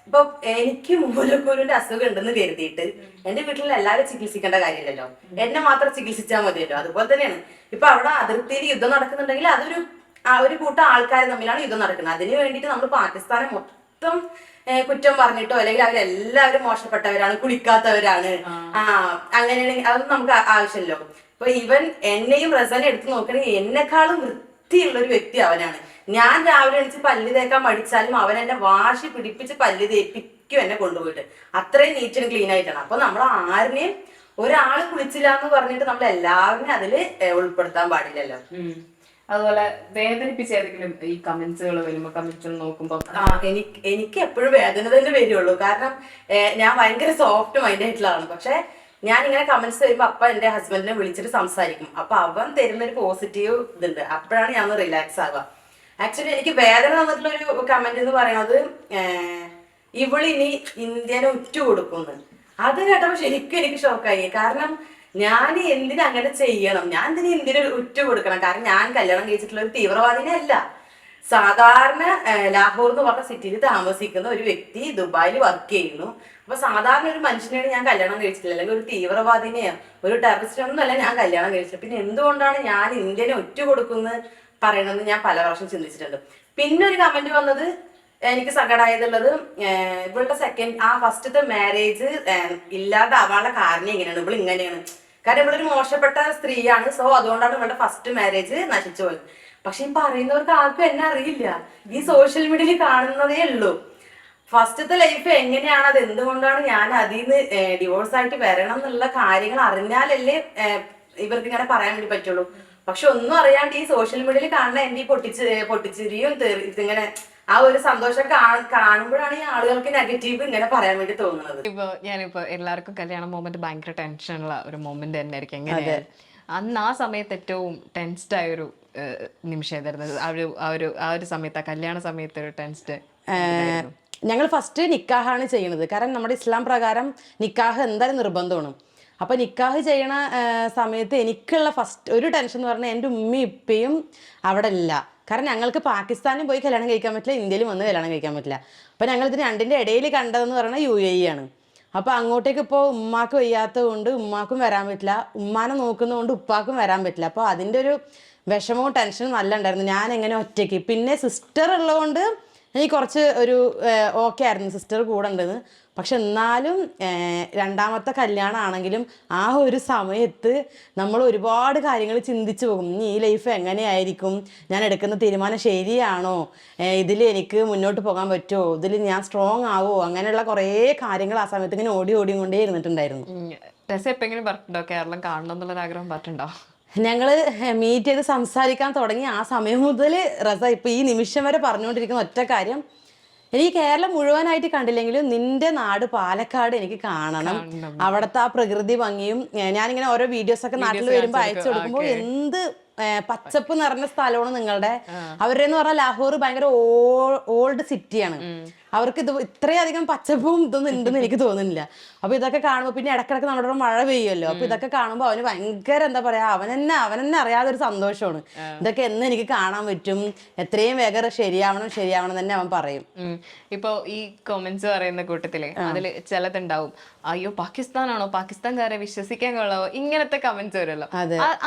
ഇപ്പൊ എനിക്ക് മൂലക്കൂരിന്റെ അസുഖം ഉണ്ടെന്ന് കരുതിയിട്ട് എന്റെ വീട്ടിൽ എല്ലാവരും ചികിത്സിക്കേണ്ട കാര്യമില്ലല്ലോ. എന്നെ മാത്രം ചികിത്സിച്ചാൽ മതിയല്ലോ. അതുപോലെ തന്നെയാണ്. ഇപ്പൊ അവിടെ അതിർത്തിയിൽ യുദ്ധം നടക്കുന്നുണ്ടെങ്കിൽ അതൊരു ഒരു കൂട്ടം ആൾക്കാർ തമ്മിലാണ് യുദ്ധം നടക്കുന്നത്. അതിന് വേണ്ടിയിട്ട് നമ്മൾ പാകിസ്ഥാനെ മൊത്തം കുറ്റം പറഞ്ഞിട്ടോ അല്ലെങ്കിൽ അവരെല്ലാവരും മോശപ്പെട്ടവരാണ് കുളിക്കാത്തവരാണ്. ആ. അങ്ങനെയാണെങ്കിൽ അതൊന്നും നമുക്ക് ആവശ്യമല്ലോ ആവശ്യമില്ലല്ലോ. ഇപ്പൊ ഇവൻ എന്നെയും റസനെ എടുത്തു നോക്കണെങ്കിൽ എന്നെക്കാളും വൃത്തിയുള്ള ഒരു വ്യക്തി അവനാണ്. ഞാൻ രാവിലെ എണിച്ച് പല്ല് തേക്കാൻ മടിച്ചാലും അവൻ എന്നെ വാശി പിടിപ്പിച്ച് പല്ല് തേപ്പിക്കും എന്നെ കൊണ്ടുപോയിട്ട്. അത്രയും നീറ്റ് ആൻഡ് ക്ലീൻ ആയിട്ടാണ്. അപ്പൊ നമ്മൾ ആരിനെയും ഒരാൾ കുളിച്ചില്ല എന്ന് പറഞ്ഞിട്ട് നമ്മൾ എല്ലാവരും അതിൽ ഉൾപ്പെടുത്താൻ പാടില്ലല്ലോ. അതുപോലെ വേദനിപ്പിച്ച ഏതെങ്കിലും ഈ കമന്റ്സുകൾ വരുമ്പോ കമന്റ്സുകൾ നോക്കുമ്പോ? ആ എനിക്ക് എനിക്ക് എപ്പോഴും വേദന തന്നെ വരുള്ളൂ. കാരണം ഞാൻ ഭയങ്കര സോഫ്റ്റ് മൈൻഡ് ആയിട്ടുള്ള ആളാണ് പക്ഷെ ഞാൻ ഇങ്ങനെ കമന്റ്സ് വരുമ്പോ അപ്പ എന്റെ ഹസ്ബൻഡിനെ വിളിച്ചിട്ട് സംസാരിക്കും. അപ്പൊ അവൻ തരുന്ന ഒരു പോസിറ്റീവ് ഇതുണ്ട്. അപ്പോഴാണ് ഞാൻ റിലാക്സ് ആവുക. ആക്ച്വലി എനിക്ക് വേദന തന്നിട്ടുള്ള ഒരു കമന്റ് എന്ന് പറയുന്നത് ഇവളിനി ഇന്ത്യനെ ഉറ്റു കൊടുക്കുന്നു അത് കേട്ടപ്പോ ശരിക്കും എനിക്ക് ഷോക്കായി കാരണം ഞാൻ എന്തിനാ അങ്ങനെ ചെയ്യണം? ഞാൻ ഇതിന് എന്തിനു ഉറ്റ കൊടുക്കണം? കാരണം ഞാൻ കല്യാണം കഴിച്ചിട്ടുള്ള ഒരു തീവ്രവാദിനെ അല്ല സാധാരണ ലാഹോർ എന്ന് പറഞ്ഞ സിറ്റിയിൽ താമസിക്കുന്ന ഒരു വ്യക്തി ദുബായിൽ വർക്ക് ചെയ്യുന്നു. അപ്പൊ സാധാരണ ഒരു മനുഷ്യനെയാണ് ഞാൻ കല്യാണം കഴിച്ചിട്ടില്ല അല്ലെങ്കിൽ ഒരു തീവ്രവാദിനെയോ ഒരു ഒന്നുമല്ല ഞാൻ കല്യാണം കഴിച്ചത്. പിന്നെ എന്തുകൊണ്ടാണ് ഞാൻ ഇന്ത്യനെ ഒറ്റ കൊടുക്കുന്നത് പറയണമെന്ന് ഞാൻ പല പ്രാവശ്യം ചിന്തിച്ചിട്ടുണ്ട്. പിന്നെ ഒരു കമന്റ് വന്നത് എനിക്ക് സങ്കടമായതുള്ളത് ഇവളുടെ സെക്കൻഡ് ആ ഫസ്റ്റത്തെ മാരേജ് ഇല്ലാതാവാനുള്ള കാരണം എങ്ങനെയാണ്? ഇവൾ ഇങ്ങനെയാണ്. കാരണം ഇവളൊരു മോശപ്പെട്ട സ്ത്രീയാണ്. സോ അതുകൊണ്ടാണ് ഇവളുടെ ഫസ്റ്റ് മാരേജ് നശിച്ചു പോയത്. പക്ഷെ ഈ പറയുന്നവർക്ക് ആർക്കും എന്നെ അറിയില്ല. ഈ സോഷ്യൽ മീഡിയയിൽ കാണുന്നതേ ഉള്ളൂ. ഫസ്റ്റത്തെ ലൈഫ് എങ്ങനെയാണ് അത് എന്തുകൊണ്ടാണ് ഞാൻ അതിൽ നിന്ന് ഡിവോഴ്സ് ആയിട്ട് വരണം എന്നുള്ള കാര്യങ്ങൾ അറിഞ്ഞാലല്ലേ ഇവർക്ക് ഇങ്ങനെ പറയാൻ വേണ്ടി പറ്റുള്ളൂ. പക്ഷെ ഒന്നും അറിയാണ്ട് ഈ സോഷ്യൽ മീഡിയയിൽ കാണുന്ന എന്റെ ഈ പൊട്ടിച്ച് പൊട്ടിച്ചിരിയും ഇതിങ്ങനെ ആ ഒരു സന്തോഷം കാണുമ്പോഴാണ് ഈ ആളുകൾക്ക് നെഗറ്റീവ് ഇങ്ങനെ പറയാൻ വേണ്ടി തോന്നുന്നത്. ഇപ്പൊ ഞാനിപ്പോ എല്ലാവർക്കും കല്യാണ മൂമെന്റ് ഭയങ്കര ടെൻഷനുള്ള ഒരു മൊമെന്റ് തന്നെ ആയിരിക്കും എങ്ങനെ അന്ന് ആ സമയത്ത് ഏറ്റവും ടെൻസ്ഡ് ആയ ഒരു ഏഹ്, നിമിഷം ആ ഒരു ആ ഒരു ആ ഒരു സമയത്ത് ആ കല്യാണ സമയത്ത് ഒരു ടെൻസ്ഡ് ഞങ്ങൾ ഫസ്റ്റ് നിക്കാഹാണ് ചെയ്യുന്നത്. കാരണം നമ്മുടെ ഇസ്ലാം പ്രകാരം നിക്കാഹ് എന്തായാലും നിർബന്ധമാണ്. അപ്പൊ നിക്കാഹ് ചെയ്യണ സമയത്ത് എനിക്കുള്ള ഫസ്റ്റ് ഒരു ടെൻഷൻ എന്ന് പറഞ്ഞാൽ എന്റെ ഉമ്മയും ഇപ്പയും അവിടെ ഇല്ല. കാരണം ഞങ്ങൾക്ക് പാകിസ്ഥാനിൽ പോയി കല്യാണം കഴിക്കാൻ പറ്റില്ല ഇന്ത്യയിൽ വന്ന് കല്യാണം കഴിക്കാൻ പറ്റില്ല. അപ്പോൾ ഇത് രണ്ടിന്റെ ഇടയിൽ കണ്ടതെന്ന് പറയുന്നത് യു എ ആണ്. അപ്പോൾ അങ്ങോട്ടേക്ക് ഇപ്പോൾ ഉമ്മാക്ക് വയ്യാത്തത് കൊണ്ട് ഉമ്മാക്കും വരാൻ പറ്റില്ല ഉമ്മാനെ നോക്കുന്നതുകൊണ്ട് ഉപ്പാക്കും വരാൻ പറ്റില്ല. അപ്പോൾ അതിന്റെ ഒരു വിഷമവും ടെൻഷനും നല്ല ഉണ്ടായിരുന്നു ഞാൻ എങ്ങനെ ഒറ്റയ്ക്ക്? പിന്നെ സിസ്റ്റർ ഉള്ളതുകൊണ്ട് എനിക്ക് കുറച്ച് ഒരു ഓക്കെ ആയിരുന്നു സിസ്റ്റർ കൂടെ ഉണ്ടെന്ന്. പക്ഷെ എന്നാലും രണ്ടാമത്തെ കല്യാണമാണെങ്കിലും ആ ഒരു സമയത്ത് നമ്മൾ ഒരുപാട് കാര്യങ്ങൾ ചിന്തിച്ചു പോകും. ഈ ലൈഫ് എങ്ങനെയായിരിക്കും? ഞാൻ എടുക്കുന്ന തീരുമാനം ശരിയാണോ? ഇതിൽ എനിക്ക് മുന്നോട്ട് പോകാൻ പറ്റുമോ? ഇതിൽ ഞാൻ സ്ട്രോങ് ആവോ? അങ്ങനെയുള്ള കുറേ കാര്യങ്ങൾ ആ സമയത്ത് ഇങ്ങനെ ഓടി ഓടി കൊണ്ടേ ഇരുന്നിട്ടുണ്ടായിരുന്നു. ടെസ് എപ്പെങ്കിലും പറഞ്ഞിട്ടുണ്ടോ കേരളം കാണണം എന്നുള്ളൊരാഗ്രഹം പറഞ്ഞിട്ടുണ്ടോ ഞങ്ങൾ മീറ്റ് ചെയ്ത് സംസാരിക്കാൻ തുടങ്ങി ആ സമയം മുതൽ റസ ഇപ്പോൾ ഈ നിമിഷം വരെ പറഞ്ഞുകൊണ്ടിരിക്കുന്ന ഒറ്റ കാര്യം. എനിക്ക് കേരളം മുഴുവനായിട്ട് കണ്ടില്ലെങ്കിലും നിന്റെ നാട് പാലക്കാട് എനിക്ക് കാണണം. അവിടുത്തെ ആ പ്രകൃതി ഭംഗിയും ഞാനിങ്ങനെ ഓരോ വീഡിയോസ് ഒക്കെ നാട്ടിൽ വരുമ്പോൾ അയച്ചു കൊടുക്കുമ്പോൾ എന്ത് പച്ചപ്പ് നിറഞ്ഞ സ്ഥലമാണ് നിങ്ങളുടെ. അവരുടെ എന്ന് പറഞ്ഞാൽ ലാഹോർ ഭയങ്കര ഓൾഡ് സിറ്റിയാണ് അവർക്ക് ഇത് ഇത്രയധികം പച്ചപ്പും ഇതൊന്നും ഉണ്ടെന്ന് എനിക്ക് തോന്നുന്നില്ല. അപ്പൊ ഇതൊക്കെ കാണുമ്പോൾ പിന്നെ ഇടക്കിടക്ക് നമ്മുടെ മഴ പെയ്യുമല്ലോ. അപ്പൊ ഇതൊക്കെ കാണുമ്പോൾ അവന് ഭയങ്കര എന്താ പറയാ അവൻ തന്നെ അവൻ തന്നെ അറിയാതെ ഒരു സന്തോഷമാണ്. ഇതൊക്കെ എന്ന് എനിക്ക് കാണാൻ പറ്റും. എത്രയും വേഗം ശരിയാവണം ശരിയാവണം തന്നെ അവൻ പറയും. ഇപ്പൊ ഈ കൊമന്റ്സ് പറയുന്ന കൂട്ടത്തിൽ അതിൽ ചിലതുണ്ടാവും. അയ്യോ പാകിസ്ഥാനാണോ? പാകിസ്ഥാൻകാരെ വിശ്വസിക്കാൻ കൊള്ളാവോ? ഇങ്ങനത്തെ കമന്റ്സ് വരുമല്ലോ.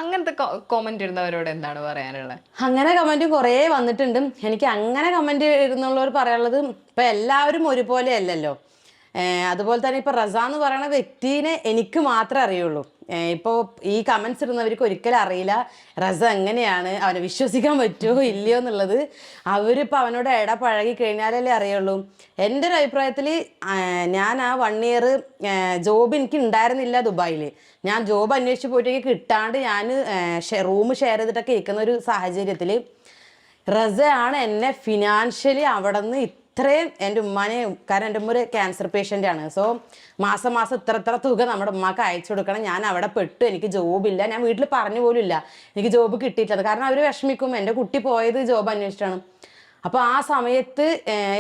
അങ്ങനത്തെ കോമന്റ് ഇടുന്നവരോട് എന്താണ് പറയാനുള്ളത്? അങ്ങനെ കമന്റ് കുറേ വന്നിട്ടുണ്ട്. എനിക്ക് അങ്ങനെ കമന്റ് ഇടുന്നുള്ളവർ പറയാനുള്ളത് ഇപ്പൊ എല്ലാവരും ഒരുപോലെ അല്ലല്ലോ. അതുപോലെ തന്നെ ഇപ്പൊ റസ എന്ന് പറയുന്ന വ്യക്തിനെ എനിക്ക് മാത്രമേ അറിയുള്ളൂ. ഇപ്പോൾ ഇപ്പോ ഈ കമന്റ്സ് ഇടുന്നവർക്ക് ഒരിക്കലും അറിയില്ല റസ എങ്ങനെയാണ് അവനെ വിശ്വസിക്കാൻ പറ്റുമോ ഇല്ലയോ എന്നുള്ളത്. അവരിപ്പോൾ അവനോട് ഇട പഴകി കഴിഞ്ഞാലല്ലേ അറിയുള്ളൂ. എന്റെ ഒരു അഭിപ്രായത്തിൽ ഞാൻ ആ വൺ ഇയർ ജോബ് എനിക്ക് ഉണ്ടായിരുന്നില്ല ദുബായിൽ ഞാൻ ജോബ് അന്വേഷിച്ച് പോയിട്ടേക്ക് കിട്ടാണ്ട് ഞാൻ റൂം ഷെയർ ചെയ്തിട്ടൊക്കെ ഇരിക്കുന്ന ഒരു സാഹചര്യത്തിൽ റസയാണ് എന്നെ ഫിനാൻഷ്യലി അവിടെ നിന്ന് ഇത്രയും എന്റെ ഉമ്മാനെ കാരണം എന്റെ ഉമ്മ ക്യാൻസർ പേഷ്യന്റ് ആണ്. സോ മാസം മാസം ഇത്ര ഇത്ര തുക നമ്മുടെ ഉമ്മാക്ക് അയച്ചു കൊടുക്കണം. ഞാൻ അവിടെ പെട്ടു. എനിക്ക് ജോബില്ല ഞാൻ വീട്ടിൽ പറഞ്ഞു പോലും ഇല്ല. എനിക്ക് ജോബ് കിട്ടിയിട്ടില്ല. കാരണം അവർ വിഷമിക്കും. എന്റെ കുട്ടി പോയത് ജോബ് അന്വേഷിച്ചാണ്. അപ്പോൾ ആ സമയത്ത്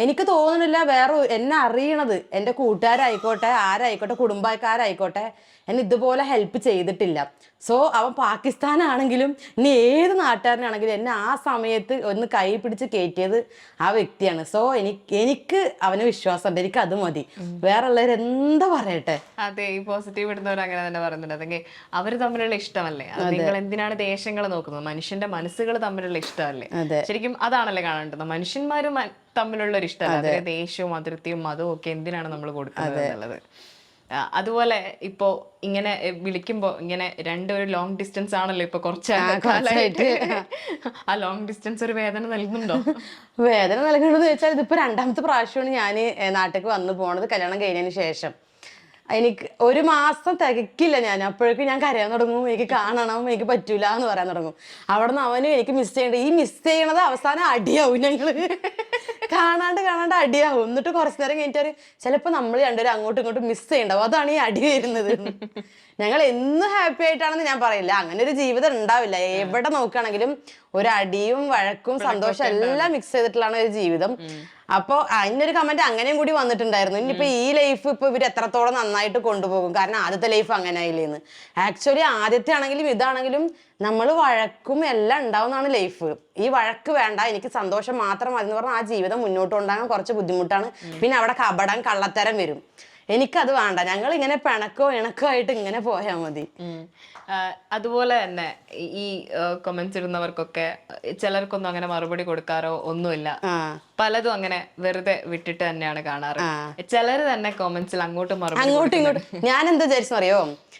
എനിക്ക് തോന്നുന്നില്ല വേറെ എന്നെ അറിയണത്. എന്റെ കൂട്ടുകാരായിക്കോട്ടെ ആരായിക്കോട്ടെ കുടുംബക്കാരായിക്കോട്ടെ എന്നെ ഇതുപോലെ ഹെൽപ്പ് ചെയ്തിട്ടില്ല. സോ അവൻ പാകിസ്ഥാനാണെങ്കിലും ഇനി ഏത് നാട്ടുകാരനാണെങ്കിലും എന്നെ ആ സമയത്ത് ഒന്ന് കൈ പിടിച്ച് കയറ്റിയത് ആ വ്യക്തിയാണ്. സോ എനിക്ക് എനിക്ക് അവന് വിശ്വാസമുണ്ട്. എനിക്ക് അത് മതി. വേറെ ഉള്ളവർ എന്താ പറയട്ടെ? അതെ ഈ പോസിറ്റീവ് ഇടുന്നവർ അങ്ങനെ തന്നെ പറയുന്നുണ്ട്. അതെങ്കിൽ അവർ തമ്മിലുള്ള ഇഷ്ടമല്ലേ? നിങ്ങൾ എന്തിനാണ് ദേശങ്ങൾ നോക്കുന്നത്? മനുഷ്യന്റെ മനസ്സുകൾ തമ്മിലുള്ള ഇഷ്ടമല്ലേ. ശരിക്കും അതാണല്ലേ കാണേണ്ടത്. മനുഷ്യന്മാരും തമ്മിലുള്ള ഒരു ഇഷ്ടമല്ല? ദേശവും അതിർത്തിയും മതവും ഒക്കെ എന്തിനാണ് നമ്മൾ കൊടുക്കുന്നത് എന്നുള്ളത്? അതുപോലെ ഇപ്പോ ഇങ്ങനെ വിളിക്കുമ്പോൾ വിളിക്കുമ്പോ ഇങ്ങനെ രണ്ടൊരു ലോങ് ഡിസ്റ്റൻസ് ആണല്ലോ ഇപ്പൊ കുറച്ച് കാലമായിട്ട് ആ ലോങ് ഡിസ്റ്റൻസ് ഒരു വേദന നൽകുന്നുണ്ടോ? വേദന നൽകുന്നത് വെച്ചാൽ ഇതിപ്പോ രണ്ടാമത്തെ പ്രാവശ്യമാണ് ഞാൻ നാട്ടിലേക്ക് വന്നു പോണത്. കല്യാണം കഴിഞ്ഞതിന് ശേഷം. എനിക്ക് ഒരു മാസം തികക്കില്ല ഞാൻ. അപ്പോഴേക്കും ഞാൻ കരയാൻ തുടങ്ങും. എനിക്ക് കാണണം. എനിക്ക് പറ്റൂല എന്ന് പറയാൻ തുടങ്ങും. അവിടെ നിന്ന് അവനും എനിക്ക് മിസ് ചെയ്യണ്ട. ഈ മിസ് ചെയ്യണത് അവസാനം അടിയാവും ഞങ്ങൾ കാണാണ്ട് കാണാണ്ട് അടിയാവും. എന്നിട്ട് കുറച്ചു നേരം കഴിഞ്ഞിട്ട് ചിലപ്പോൾ നമ്മൾ രണ്ടുപേരും അങ്ങോട്ടും ഇങ്ങോട്ടും മിസ് ചെയ്യണ്ടാവും. അതാണ് ഈ അടി വരുന്നത് ഞങ്ങൾ എന്നും ഹാപ്പി ആയിട്ടാണെന്ന് ഞാൻ പറയില്ല. അങ്ങനെ ഒരു ജീവിതം ഉണ്ടാവില്ല. എവിടെ നോക്കുകയാണെങ്കിലും ഒരു അടിയും വഴക്കും സന്തോഷം എല്ലാം മിക്സ് ചെയ്തിട്ടുള്ളതാണ് ഒരു ജീവിതം. അപ്പോൾ അതിനൊരു കമന്റ് അങ്ങനെയും കൂടി വന്നിട്ടുണ്ടായിരുന്നു. ഇനിയിപ്പോ ഈ ലൈഫ് ഇപ്പൊ ഇവർ എത്രത്തോളം നന്നായിട്ട് കൊണ്ടുപോകും? കാരണം ആദ്യത്തെ ലൈഫ് അങ്ങനെ ആയില്ലേന്ന് ആക്ച്വലി ആദ്യത്തെ ആണെങ്കിലും ഇതാണെങ്കിലും നമ്മൾ വഴക്കും എല്ലാം ഉണ്ടാവുന്നതാണ് ലൈഫ് ഈ വഴക്ക് വേണ്ട എനിക്ക് സന്തോഷം മാത്രം മതി എന്ന് പറഞ്ഞാൽ ആ ജീവിതം മുന്നോട്ട് കൊണ്ടുപോകാൻ കുറച്ച് ബുദ്ധിമുട്ടാണ്. പിന്നെ അവിടെ കപടം കള്ളത്തരം വരും. എനിക്കത് വേണ്ട. ഞങ്ങൾ ഇങ്ങനെ പിണക്കോ ഇണക്കോ ആയിട്ട് ഇങ്ങനെ പോയാൽ മതി. അതുപോലെ തന്നെ ഈ- കമന്റ്സ് ഇടുന്നവർക്കൊക്കെ ചിലർക്കൊന്നും അങ്ങനെ മറുപടി കൊടുക്കാറോ ഒന്നുമില്ല. പലതും അങ്ങനെ വെറുതെ വിട്ടിട്ട് തന്നെയാണ് കാണാറ്. ചിലർ തന്നെ കൊമന്റ്സിൽ അങ്ങോട്ടും മറുപടി അങ്ങോട്ടും ഇങ്ങോട്ടും. ഞാൻ എന്താ വിചാരിച്ചു അറിയോ?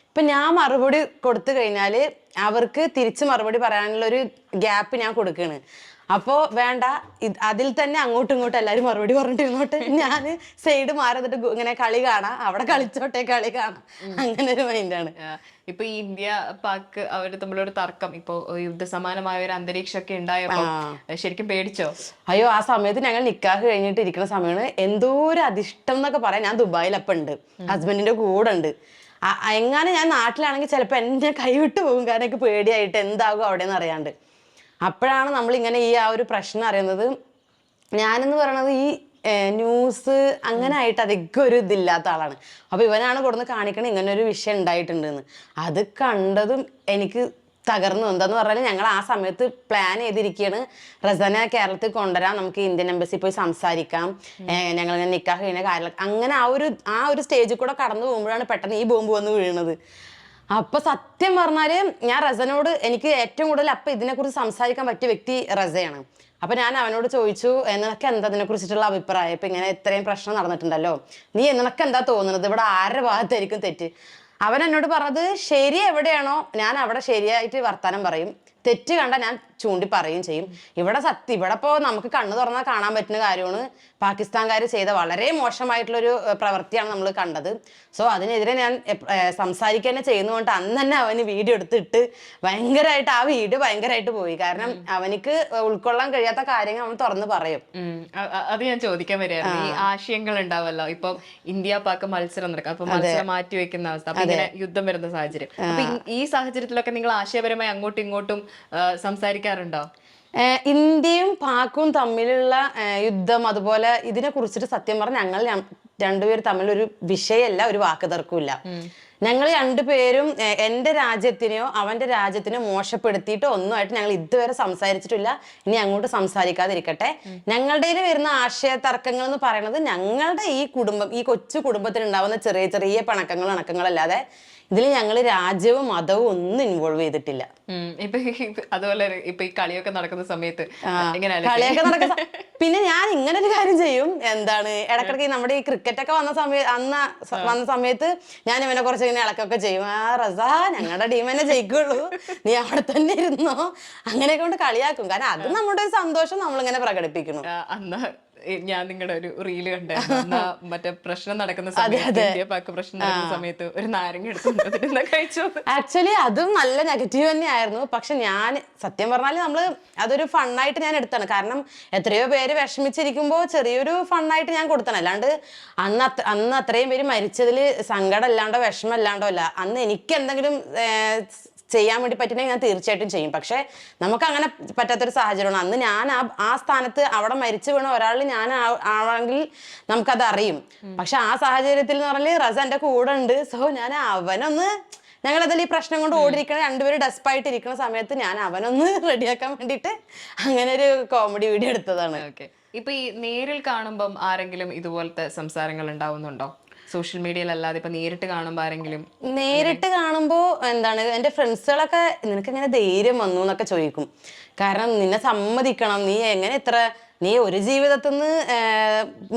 ഇപ്പൊ ഞാൻ മറുപടി കൊടുത്തു കഴിഞ്ഞാൽ അവർക്ക് തിരിച്ചു മറുപടി പറയാനുള്ള ഒരു ഗ്യാപ്പ് ഞാൻ കൊടുക്കാണ്. അപ്പോ വേണ്ട അതിൽ തന്നെ അങ്ങോട്ടും ഇങ്ങോട്ടും എല്ലാവരും മറുപടി പറഞ്ഞിട്ടിരുന്നോട്ടെ ഞാൻ സൈഡ് മാറി നിന്നിട്ട് ഇങ്ങനെ കളി കാണാം. അവിടെ കളിച്ചോട്ടെ കളി കാണാം. അങ്ങനെ ഒരു മൈൻഡാണ് ഇപ്പൊ ഈ ഇന്ത്യ പാക്ക് അവർ തമ്മിലൊരു തർക്കം. ഇപ്പൊ യുദ്ധസമാനമായ ഒരു അന്തരീക്ഷമൊക്കെ ഉണ്ടായപ്പോ ശരിക്കും പേടിച്ചോ? അയ്യോ ആ സമയത്ത് ഞങ്ങൾ നിക്കാഹ് കഴിഞ്ഞിട്ട് ഇരിക്കുന്ന സമയമാണ് എന്തോ ഒരു അധിഷ്ടം എന്നൊക്കെ പറയാൻ ഞാൻ ദുബായിലപ്പം ഉണ്ട്. ഹസ്ബൻഡിന്റെ കൂടെ ഉണ്ട്. എങ്ങാനും ഞാൻ നാട്ടിലാണെങ്കിൽ ചിലപ്പോൾ എന്നെ കൈവിട്ട് പോകും. കാരണം എനിക്ക് പേടിയായിട്ട് എന്താകും അവിടെ നിന്ന് അറിയാണ്ട്. അപ്പോഴാണ് നമ്മൾ ഇങ്ങനെ ഈ ആ ഒരു പ്രശ്നം അറിയുന്നത്. ഞാനെന്ന് പറയണത് ഈ ന്യൂസ് അങ്ങനെ ആയിട്ട് അധികം ഒരു ഇതില്ലാത്ത ആളാണ്. അപ്പോൾ ഇവനാണ് കൊടുന്ന് കാണിക്കണ ഇങ്ങനെ ഒരു വിഷയം ഉണ്ടായിട്ടുണ്ടെന്ന്. അത് കണ്ടതും എനിക്ക് തകർന്നു. എന്താന്ന് പറഞ്ഞാൽ ഞങ്ങൾ ആ സമയത്ത് പ്ലാൻ ചെയ്തിരിക്കുകയാണ് റസന കേരളത്തിൽ കൊണ്ടുവരാം നമുക്ക് ഇന്ത്യൻ എംബസി പോയി സംസാരിക്കാം. ഞങ്ങൾ നിക്കാഹ് കഴിഞ്ഞ കാര്യം. അങ്ങനെ ആ ഒരു ആ ഒരു സ്റ്റേജിൽ കൂടെ കടന്നു പോകുമ്പോഴാണ് പെട്ടെന്ന് ഈ ബോംബ് വന്ന് വീഴുന്നത്. അപ്പൊ സത്യം പറഞ്ഞാൽ ഞാൻ റസനോട് എനിക്ക് ഏറ്റവും കൂടുതൽ അപ്പൊ ഇതിനെക്കുറിച്ച് സംസാരിക്കാൻ പറ്റിയ വ്യക്തി റസയാണ്. അപ്പൊ ഞാൻ അവനോട് ചോദിച്ചു എന്നൊക്കെ എന്താ ഇതിനെ കുറിച്ചിട്ടുള്ള അഭിപ്രായം? ഇപ്പൊ ഇങ്ങനെ ഇത്രയും പ്രശ്നം നടന്നിട്ടുണ്ടല്ലോ. നീ എന്നൊക്കെ എന്താ തോന്നുന്നത്? ഇവിടെ ആരുടെ ഭാഗത്തായിരിക്കും തെറ്റ്? അവൻ എന്നോട് പറഞ്ഞത് ശരി എവിടെയാണോ ഞാൻ അവിടെ ശരിയായിട്ട് വർത്താനം പറയും. തെറ്റ് കണ്ട ഞാൻ ചൂണ്ടി പറയുകയും ചെയ്യും. ഇവിടെ സത്യം ഇവിടെ ഇപ്പോൾ നമുക്ക് കണ്ണു തുറന്നാൽ കാണാൻ പറ്റുന്ന കാര്യമാണ്. പാകിസ്ഥാൻകാർ ചെയ്ത വളരെ മോശമായിട്ടുള്ളൊരു പ്രവൃത്തിയാണ് നമ്മൾ കണ്ടത്. സോ അതിനെതിരെ ഞാൻ സംസാരിക്കുക തന്നെ ചെയ്യുന്നതുകൊണ്ട് അന്ന് തന്നെ അവന് വീഡിയോ എടുത്തിട്ട് ഭയങ്കരമായിട്ട് ആ വീഡിയോ ഭയങ്കരമായിട്ട് പോയി. കാരണം അവനിക്ക് ഉൾക്കൊള്ളാൻ കഴിയാത്ത കാര്യങ്ങൾ അവൻ തുറന്ന് പറയും. അത് ഞാൻ ചോദിക്കാൻ വരികയായിരുന്നു ഈ ആശയങ്ങൾ ഉണ്ടാവല്ലോ ഇപ്പൊ ഇന്ത്യ പാക്ക് മത്സരം നടക്കും. അപ്പൊ മത്സരം മാറ്റി വെക്കുന്ന അവസ്ഥ. അപ്പൊ ഇങ്ങനെ യുദ്ധം വരുന്ന സാഹചര്യം. അപ്പൊ ഈ- സാഹചര്യത്തിലൊക്കെ നിങ്ങൾ ആശയപരമായി അങ്ങോട്ടും ഇങ്ങോട്ടും ആ, സംസാരിക്കാറുണ്ടോ ഇന്ത്യയും പാക്കും തമ്മിലുള്ള യുദ്ധം അതുപോലെ ഇതിനെ കുറിച്ചിട്ട് സത്യം പറഞ്ഞ ഞങ്ങൾ രണ്ടുപേർ തമ്മിൽ ഒരു വിഷയമല്ല ഒരു വാക്ക് തർക്കമില്ല ഞങ്ങൾ രണ്ടുപേരും എന്റെ എന്റെ രാജ്യത്തിനെയോ അവന്റെ രാജ്യത്തിനോ മോശപ്പെടുത്തിയിട്ടോ ഒന്നുമായിട്ട് ഞങ്ങൾ ഇതുവരെ സംസാരിച്ചിട്ടില്ല. ഇനി അങ്ങോട്ട് സംസാരിക്കാതിരിക്കട്ടെ. ഞങ്ങളുടെ വരുന്ന ആശയ തർക്കങ്ങൾ എന്ന് പറയുന്നത് ഞങ്ങളുടെ ഈ കുടുംബം ഈ കൊച്ചു കുടുംബത്തിനുണ്ടാവുന്ന ചെറിയ ചെറിയ പണക്കങ്ങൾ ഇണക്കങ്ങളല്ലാതെ ഇതിൽ ഞങ്ങൾ രാജ്യവും മതവും ഒന്നും ഇൻവോൾവ് ചെയ്തിട്ടില്ല. അതുപോലെ ഇപ്പൊ ഈ കളിയൊക്കെ നടക്കുന്ന സമയത്ത് കളിയൊക്കെ നടക്കുന്ന പിന്നെ ഞാൻ ഇങ്ങനെ ഒരു കാര്യം ചെയ്യും. എന്താണ് ഇടക്കിടക്ക് നമ്മുടെ ഈ ക്രിക്കറ്റ് ഒക്കെ വന്ന സമയത്ത് അന്ന് വന്ന സമയത്ത് ഞാൻ ഇവനെ കുറച്ച് ഇങ്ങനെ ഇളക്കൊക്കെ ചെയ്യും. ആ റസ ഞങ്ങളുടെ ടീം തന്നെ ജയിക്കുള്ളൂ. നീ അവിടെ തന്നെ ഇരുന്നോ. അങ്ങനെയൊക്കെ കൊണ്ട് കളിയാക്കും. കാരണം അത് നമ്മുടെ ഒരു സന്തോഷം നമ്മളിങ്ങനെ പ്രകടിപ്പിക്കുന്നു. ഞാൻ നിങ്ങളുടെ ഒരു റീൽ കണ്ടായിരുന്നു. മറ്റേ പ്രശ്നം നടക്കുന്ന സമയത്ത് ഇന്ത്യ പാക് പ്രശ്നം നടക്കുന്ന സമയത്ത് ഒരു നാരങ്ങ എടുത്തു കഴിച്ചു ആക്ച്വലി അതും നല്ല നെഗറ്റീവ് തന്നെയായിരുന്നു. പക്ഷെ ഞാൻ സത്യം പറഞ്ഞാൽ നമ്മൾ അതൊരു ഫണ്ണായിട്ട് ഞാൻ എടുത്താണ്. കാരണം എത്രയോ പേര് വിഷമിച്ചിരിക്കുമ്പോൾ ചെറിയൊരു ഫണ്ണായിട്ട് ഞാൻ കൊടുത്താണ്. അല്ലാണ്ട് അന്ന് അന്ന് അത്രയും പേര് മരിച്ചതിൽ സങ്കടം അല്ലാണ്ടോ വിഷമം അല്ലാണ്ടോ അല്ല. അന്ന് എനിക്ക് എന്തെങ്കിലും ചെയ്യാൻ വേണ്ടി പറ്റുന്നെങ്കിൽ ഞാൻ തീർച്ചയായിട്ടും ചെയ്യും. പക്ഷെ നമുക്ക് അങ്ങനെ പറ്റാത്തൊരു സാഹചര്യമാണ്. അന്ന് ഞാൻ ആ ആ സ്ഥാനത്ത് അവിടെ മരിച്ചു വീണ ഒരാൾ ഞാൻ ആണെങ്കിൽ നമുക്കത് അറിയും. പക്ഷെ ആ സാഹചര്യത്തിൽ എന്ന് പറഞ്ഞാൽ റസ എന്റെ കൂടെ ഉണ്ട്. സോ ഞാൻ അവനൊന്ന് ഞങ്ങൾ അതിൽ ഈ പ്രശ്നം കൊണ്ട് ഓടിയിരിക്കണ രണ്ടുപേരും ഡെസ്പായിട്ട് ഇരിക്കുന്ന സമയത്ത് ഞാൻ അവനൊന്ന് റെഡിയാക്കാൻ വേണ്ടിട്ട് അങ്ങനെ ഒരു കോമഡി വീഡിയോ എടുത്തതാണ്. ഇപ്പൊ ഈ നേരിൽ കാണുമ്പം ആരെങ്കിലും ഇതുപോലത്തെ സംസാരങ്ങൾ ഉണ്ടാവുന്നുണ്ടോ? സോഷ്യൽ മീഡിയയിൽ അല്ലാതെ ഇപ്പൊ നേരിട്ട് കാണുമ്പോ ആരെങ്കിലും നേരിട്ട് കാണുമ്പോൾ എന്താണ് എന്റെ ഫ്രണ്ട്സുകളൊക്കെ നിനക്ക് എങ്ങനെ ധൈര്യം വന്നു എന്നൊക്കെ ചോദിക്കും. കാരണം നിന്നെ സമ്മതിക്കണം നീ എങ്ങനെ ഇത്ര നീ ഒരു ജീവിതത്തിൽ നിന്ന്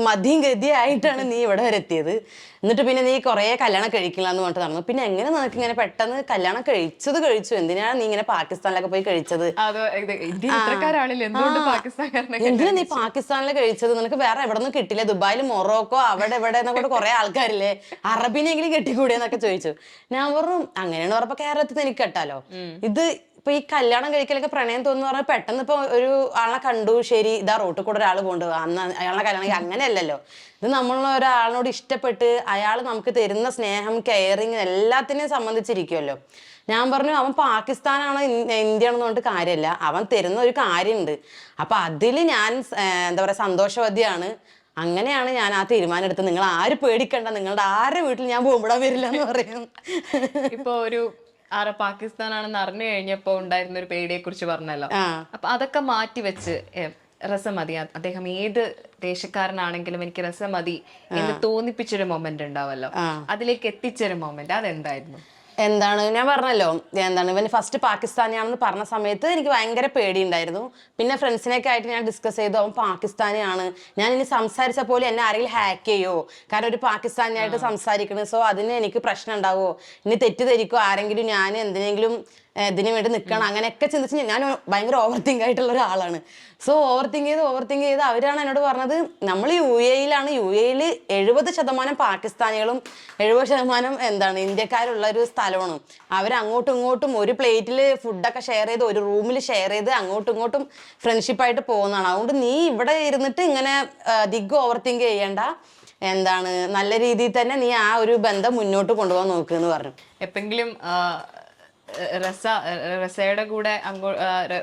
മദ്യം ഗതിയായിട്ടാണ് നീ ഇവിടെ വരെ എത്തിയത്. എന്നിട്ട് പിന്നെ നീ കുറേ കല്യാണം കഴിക്കില്ല എന്ന് പറഞ്ഞിട്ട് നടന്നു. പിന്നെ എങ്ങനെ നിനക്ക് ഇങ്ങനെ പെട്ടെന്ന് കല്യാണം കഴിച്ചത് കഴിച്ചു? എന്തിനാണ് നീ ഇങ്ങനെ പാകിസ്ഥാനിലൊക്കെ പോയി കഴിച്ചത്? എന്തിനാ നീ പാകിസ്ഥാനിൽ കഴിച്ചത്? നിനക്ക് വേറെ എവിടെ നിന്ന് കിട്ടില്ല ദുബായിൽ മൊറോക്കോ അവിടെ ഇവിടെ എന്നൊക്കെ കുറെ ആൾക്കാരില്ലേ? അറബിനെങ്കിലും കെട്ടിക്കൂടിയെന്നൊക്കെ ചോദിച്ചു. ഞാൻ പറഞ്ഞു അങ്ങനെയാണ് പറഞ്ഞപ്പോ കേരളത്തിൽ നിന്ന് എനിക്ക് കെട്ടാലോ? ഇത് ഇപ്പൊ ഈ കല്യാണം കഴിക്കലൊക്കെ പ്രണയം തോന്നുന്നു പറഞ്ഞാൽ പെട്ടെന്ന് ഇപ്പൊ ഒരു ആളെ കണ്ടു ശരി ഇതാ റോട്ടിൽ കൂടെ ഒരാൾ പോണ്ട്. അന്ന് അയാളെ കല്യാണം അങ്ങനെയല്ലല്ലോ. ഇത് നമ്മൾ ഒരാളിനോട് ഇഷ്ടപ്പെട്ട് അയാൾ നമുക്ക് തരുന്ന സ്നേഹം കെയറിങ് എല്ലാത്തിനെയും സംബന്ധിച്ചിരിക്കുമല്ലോ ഞാൻ പറഞ്ഞു അവൻ പാകിസ്ഥാനാണ് ഇന്ത്യ ആണെന്ന് പറഞ്ഞിട്ട് കാര്യമില്ല അവൻ തരുന്ന ഒരു കാര്യമുണ്ട് അപ്പൊ അതിൽ ഞാൻ എന്താ പറയാ സന്തോഷവതിയാണ്. അങ്ങനെയാണ് ഞാൻ ആ തീരുമാനം എടുത്തത്. നിങ്ങൾ ആര് പേടിക്കണ്ട? നിങ്ങളുടെ ആരുടെ വീട്ടിൽ ഞാൻ പോകുമ്പോഴാ വരില്ല എന്ന് പറയും. ഇപ്പൊ ഒരു ആരെ പാകിസ്ഥാനാണെന്ന് അറിഞ്ഞു കഴിഞ്ഞപ്പോ ഉണ്ടായിരുന്ന ഒരു പേടിയെ കുറിച്ച് പറഞ്ഞല്ലോ. അപ്പൊ അതൊക്കെ മാറ്റി വെച്ച് രസം മതി. അദ്ദേഹം ഏത് ദേശക്കാരനാണെങ്കിലും എനിക്ക് രസം മതി എന്ന് തോന്നിപ്പിച്ചൊരു മൊമെന്റ് ഉണ്ടാവല്ലോ. അതിലേക്ക് എത്തിച്ചൊരു മൊമെന്റ് അതെന്തായിരുന്നു? എന്താണ് ഞാൻ പറഞ്ഞല്ലോ എന്താണ് ഇവന് ഫസ്റ്റ് പാകിസ്ഥാനിയാണെന്ന് പറഞ്ഞ സമയത്ത് എനിക്ക് ഭയങ്കര പേടിയുണ്ടായിരുന്നു. പിന്നെ ഫ്രണ്ട്സിനൊക്കെ ആയിട്ട് ഞാൻ ഡിസ്കസ് ചെയ്തു അവൻ പാകിസ്ഥാനിയാണ്. ഞാൻ ഇനി സംസാരിച്ച പോലെ എന്നെ ആരെങ്കിലും ഹാക്ക് ചെയ്യോ? കാരണം ഒരു പാകിസ്ഥാനിയായിട്ട് സംസാരിക്കണത് സോ അതിന് എനിക്ക് പ്രശ്നം ഉണ്ടാവുമോ ഇനി തെറ്റിദ്ധരിക്കോ? ആരെങ്കിലും ഞാൻ എന്തിനെങ്കിലും ഇതിന് വേണ്ടി നിൽക്കണം. അങ്ങനെയൊക്കെ ചിന്തിച്ച് ഞാൻ ഭയങ്കര ഓവർ തിങ്ക് ആയിട്ടുള്ള ഒരാളാണ്. സോ ഓവർ തിങ്ക് ചെയ്ത് ഓവർ തിങ്ക് ചെയ്ത് അവരാണ് എന്നോട് പറഞ്ഞത് നമ്മൾ യു എയിലാണ് യു എയിൽ എഴുപത് ശതമാനം പാകിസ്ഥാനികളും എഴുപത് ശതമാനം എന്താണ് ഇന്ത്യക്കാരുള്ള ഒരു സ്ഥലമാണ്. അവർ അങ്ങോട്ടും ഇങ്ങോട്ടും ഒരു പ്ലേറ്റിൽ ഫുഡൊക്കെ ഷെയർ ചെയ്ത് ഒരു റൂമിൽ ഷെയർ ചെയ്ത് അങ്ങോട്ടും ഇങ്ങോട്ടും ഫ്രണ്ട്ഷിപ്പായിട്ട് പോകുന്നതാണ്. അതുകൊണ്ട് നീ ഇവിടെ ഇരുന്നിട്ട് ഇങ്ങനെ അധികം ഓവർ തിങ്ക് ചെയ്യേണ്ട. എന്താണ് നല്ല രീതിയിൽ തന്നെ നീ ആ ഒരു ബന്ധം മുന്നോട്ട് കൊണ്ടുപോകാൻ നോക്കുക എന്ന് പറഞ്ഞു. എപ്പെങ്കിലും റസ റസയുടെ കൂടെ അങ്ങോ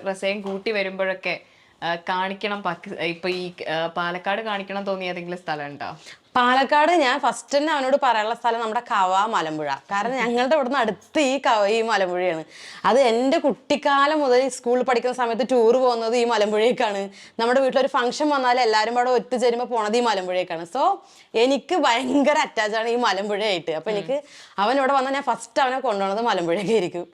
റസയും കൂട്ടി വരുമ്പോഴൊക്കെ കാണിക്കണം പാക്കി ഇപ്പൊ ഈ പാലക്കാട് കാണിക്കണം തോന്നിയ ഏതെങ്കിലും സ്ഥലം ഉണ്ടോ? പാലക്കാട് ഞാൻ ഫസ്റ്റ് തന്നെ അവനോട് പറയാനുള്ള സ്ഥലം നമ്മുടെ കവ മലമ്പുഴ. കാരണം ഞങ്ങളുടെ ഇവിടുന്ന് അടുത്ത് ഈ കവ ഈ മലമ്പുഴയാണ്. അത് എന്റെ കുട്ടിക്കാലം മുതൽ സ്കൂളിൽ പഠിക്കുന്ന സമയത്ത് ടൂർ പോകുന്നത് ഈ മലമ്പുഴയേക്കാണ്. നമ്മുടെ വീട്ടിലൊരു ഫംഗ്ഷൻ വന്നാൽ എല്ലാവരും കൂടെ ഒത്തുചേരുമ്പോൾ പോണത് ഈ മലമ്പുഴയേക്കാണ്. സോ എനിക്ക് ഭയങ്കര അറ്റാച്ചാണ് ഈ മലമ്പുഴയായിട്ട്. അപ്പൊ എനിക്ക് അവൻ ഇവിടെ വന്നാൽ ഞാൻ ഫസ്റ്റ് അവനെ കൊണ്ടുപോകുന്നത് മലമ്പുഴയ്ക്കായിരിക്കും.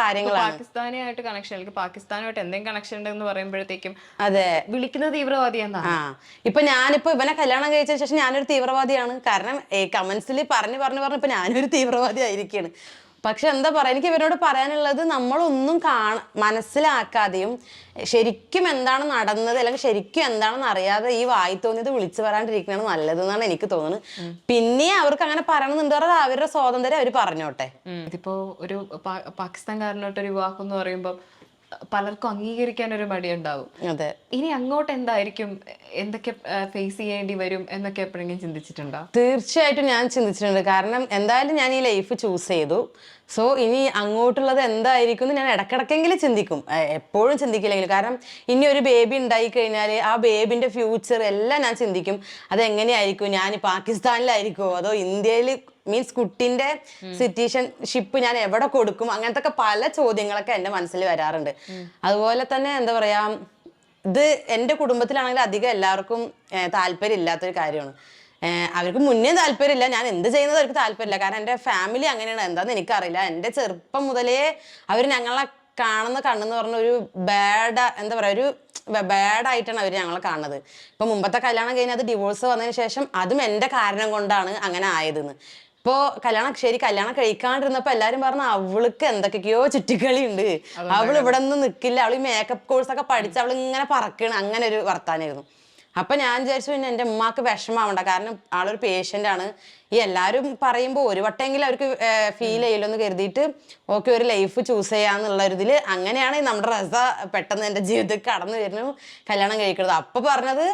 കാര്യങ്ങളാണ്. പാകിസ്ഥാനായിട്ട് കണക്ഷൻ അല്ലെങ്കിൽ പാകിസ്ഥാനുമായിട്ട് എന്തെങ്കിലും കണക്ഷൻ ഉണ്ടെന്ന് പറയുമ്പോഴത്തേക്കും അതെ. വിളിക്കുന്നത് തീവ്രവാദി എന്നാണ്. ആ. ഇപ്പൊ ഞാനിപ്പോ ഇവനെ കല്യാണം കഴിച്ചതിന് ശേഷം ഞാനൊരു തീവ്രവാദിയാണ്. കാരണം കമന്റ്സിൽ പറഞ്ഞു പറഞ്ഞു പറഞ്ഞു ഇപ്പൊ ഞാനൊരു തീവ്രവാദി ആയിരിക്കുകയാണ് പക്ഷെ എന്താ പറയാ എനിക്ക് ഇവരോട് പറയാനുള്ളത് നമ്മളൊന്നും കാണ മനസ്സിലാക്കാതെയും ശരിക്കും എന്താണ് നടന്നത് അല്ലെങ്കിൽ ശരിക്കും എന്താണെന്ന് അറിയാതെ ഈ വായി തോന്നിയത് വിളിച്ചു പറയാണ്ടിരിക്കുന്നതാണ് നല്ലതെന്നാണ് എനിക്ക് തോന്നുന്നത്. പിന്നെ അവർക്ക് അങ്ങനെ പറയണമെന്നുണ്ട്. അവരുടെ സ്വാതന്ത്ര്യം അവർ പറഞ്ഞോട്ടെ. ഇതിപ്പോ ഒരു പാകിസ്ഥാൻകാരനോട്ട് ഒരു വിവാഹം എന്ന് പറയുമ്പോൾ പലർക്കും അംഗീകരിക്കാൻ ഒരു മടിയുണ്ടാവും. അതെ. ഇനി അങ്ങോട്ട് എന്തായിരിക്കും എന്തൊക്കെ ഫേസ് ചെയ്യേണ്ടി വരും എന്നൊക്കെ എപ്പോഴെങ്കിലും ചിന്തിച്ചിട്ടുണ്ടോ? തീർച്ചയായിട്ടും ഞാൻ ചിന്തിച്ചിട്ടുണ്ട്. കാരണം എന്തായാലും ഞാൻ ഈ ലൈഫ് ചൂസ് ചെയ്തു. സോ ഇനി അങ്ങോട്ടുള്ളത് എന്തായിരിക്കും എന്ന് ഞാൻ ഇടക്കിടക്കെങ്കിലും ചിന്തിക്കും. എപ്പോഴും ചിന്തിക്കില്ലെങ്കിലും. കാരണം ഇനി ഒരു ബേബി ഉണ്ടായി കഴിഞ്ഞാൽ ആ ബേബിന്റെ ഫ്യൂച്ചർ എല്ലാം ഞാൻ ചിന്തിക്കും. അത് എങ്ങനെയായിരിക്കും ഞാൻ പാകിസ്ഥാനിലായിരിക്കുമോ അതോ ഇന്ത്യയിൽ മീൻസ് കുട്ടിന്റെ സിറ്റീഷൻഷിപ്പ് ഞാൻ എവിടെ കൊടുക്കും? അങ്ങനത്തെ പല ചോദ്യങ്ങളൊക്കെ എന്റെ മനസ്സിൽ വരാറുണ്ട്. അതുപോലെ തന്നെ എന്താ പറയാ ഇത് എന്റെ കുടുംബത്തിലാണെങ്കിൽ അധികം എല്ലാവർക്കും താല്പര്യം ഇല്ലാത്തൊരു കാര്യമാണ്. അവർക്ക് മുന്നേ താല്പര്യമില്ല ഞാൻ എന്ത് ചെയ്യുന്നത് അവർക്ക് താല്പര്യമില്ല. കാരണം എന്റെ ഫാമിലി അങ്ങനെയാണ്. എന്താന്ന് എനിക്കറിയില്ല. എന്റെ ചെറുപ്പം മുതലേ അവർ ഞങ്ങളെ കാണുന്ന കണ്ണെന്ന് പറഞ്ഞ ഒരു ബാഡ് എന്താ പറയുക ഒരു ബാഡായിട്ടാണ് അവർ ഞങ്ങളെ കാണുന്നത്. ഇപ്പൊ മുമ്പത്തെ കല്യാണം കഴിഞ്ഞ് അത് ഡിവോഴ്സ് വന്നതിന് ശേഷം അതും എന്റെ കാരണം കൊണ്ടാണ് അങ്ങനെ ആയതെന്ന്. ഇപ്പോ കല്യാണം ശരി കല്യാണം കഴിക്കാണ്ടിരുന്നപ്പോ എല്ലാരും പറഞ്ഞു അവൾക്ക് എന്തൊക്കെയോ ചുറ്റിക്കളി ഉണ്ട് അവൾ ഇവിടെ ഒന്നും നിൽക്കില്ല അവൾ ഈ മേക്കപ്പ് കോഴ്സ് ഒക്കെ പഠിച്ച് അവൾ ഇങ്ങനെ പറക്കണ്. അങ്ങനെ ഒരു വർത്താനായിരുന്നു. അപ്പൊ ഞാൻ വിചാരിച്ചു പിന്നെ എന്റെ ഉമ്മാക്ക് വിഷമാവണ്ട. കാരണം ആളൊരു പേഷ്യന്റ് ആണ്. ഈ എല്ലാവരും പറയുമ്പോൾ ഒരു വട്ടമെങ്കിലും അവർക്ക് ഫീൽ ചെയ്യലോ എന്ന് കരുതിയിട്ട് ഓക്കെ ഒരു ലൈഫ് ചൂസ് ചെയ്യാന്നുള്ള ഒരു ഇതിൽ അങ്ങനെയാണ് നമ്മുടെ റസ പെട്ടെന്ന് എന്റെ ജീവിതത്തിൽ കടന്നു വരുന്നു കല്യാണം കഴിക്കുന്നത്. അപ്പൊ പറഞ്ഞത്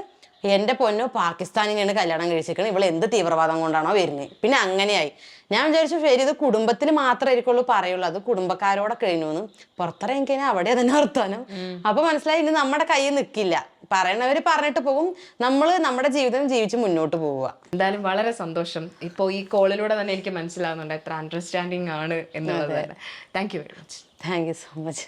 എന്റെ പൊന്നു പാകിസ്ഥാനിനെയാണ് കല്യാണം കഴിച്ചിരിക്കുന്നത് ഇവൾ എന്ത് തീവ്രവാദം കൊണ്ടാണോ വരുന്നത് പിന്നെ അങ്ങനെയായി. ഞാൻ വിചാരിച്ചു ശരി ഇത് കുടുംബത്തിൽ മാത്രമായിരിക്കുള്ളൂ പറയുള്ളൂ. അത് കുടുംബക്കാരോടെ കഴിഞ്ഞു എന്ന് പുറത്തിറങ്ങി കഴിഞ്ഞാൽ അവിടെ തന്നെ വർത്താനം. അപ്പൊ മനസ്സിലായി ഇനി നമ്മുടെ കയ്യിൽ നിൽക്കില്ല പറയണവർ പറഞ്ഞിട്ട് പോകും. നമ്മൾ നമ്മുടെ ജീവിതം ജീവിച്ച് മുന്നോട്ട് പോവുക. എന്തായാലും വളരെ സന്തോഷം. ഇപ്പോൾ ഈ കോളിലൂടെ തന്നെ എനിക്ക് മനസ്സിലാവുന്നുണ്ട് എത്ര അണ്ടർസ്റ്റാൻഡിങ് ആണ് എന്നുള്ളത്. Thank you very much thank you so much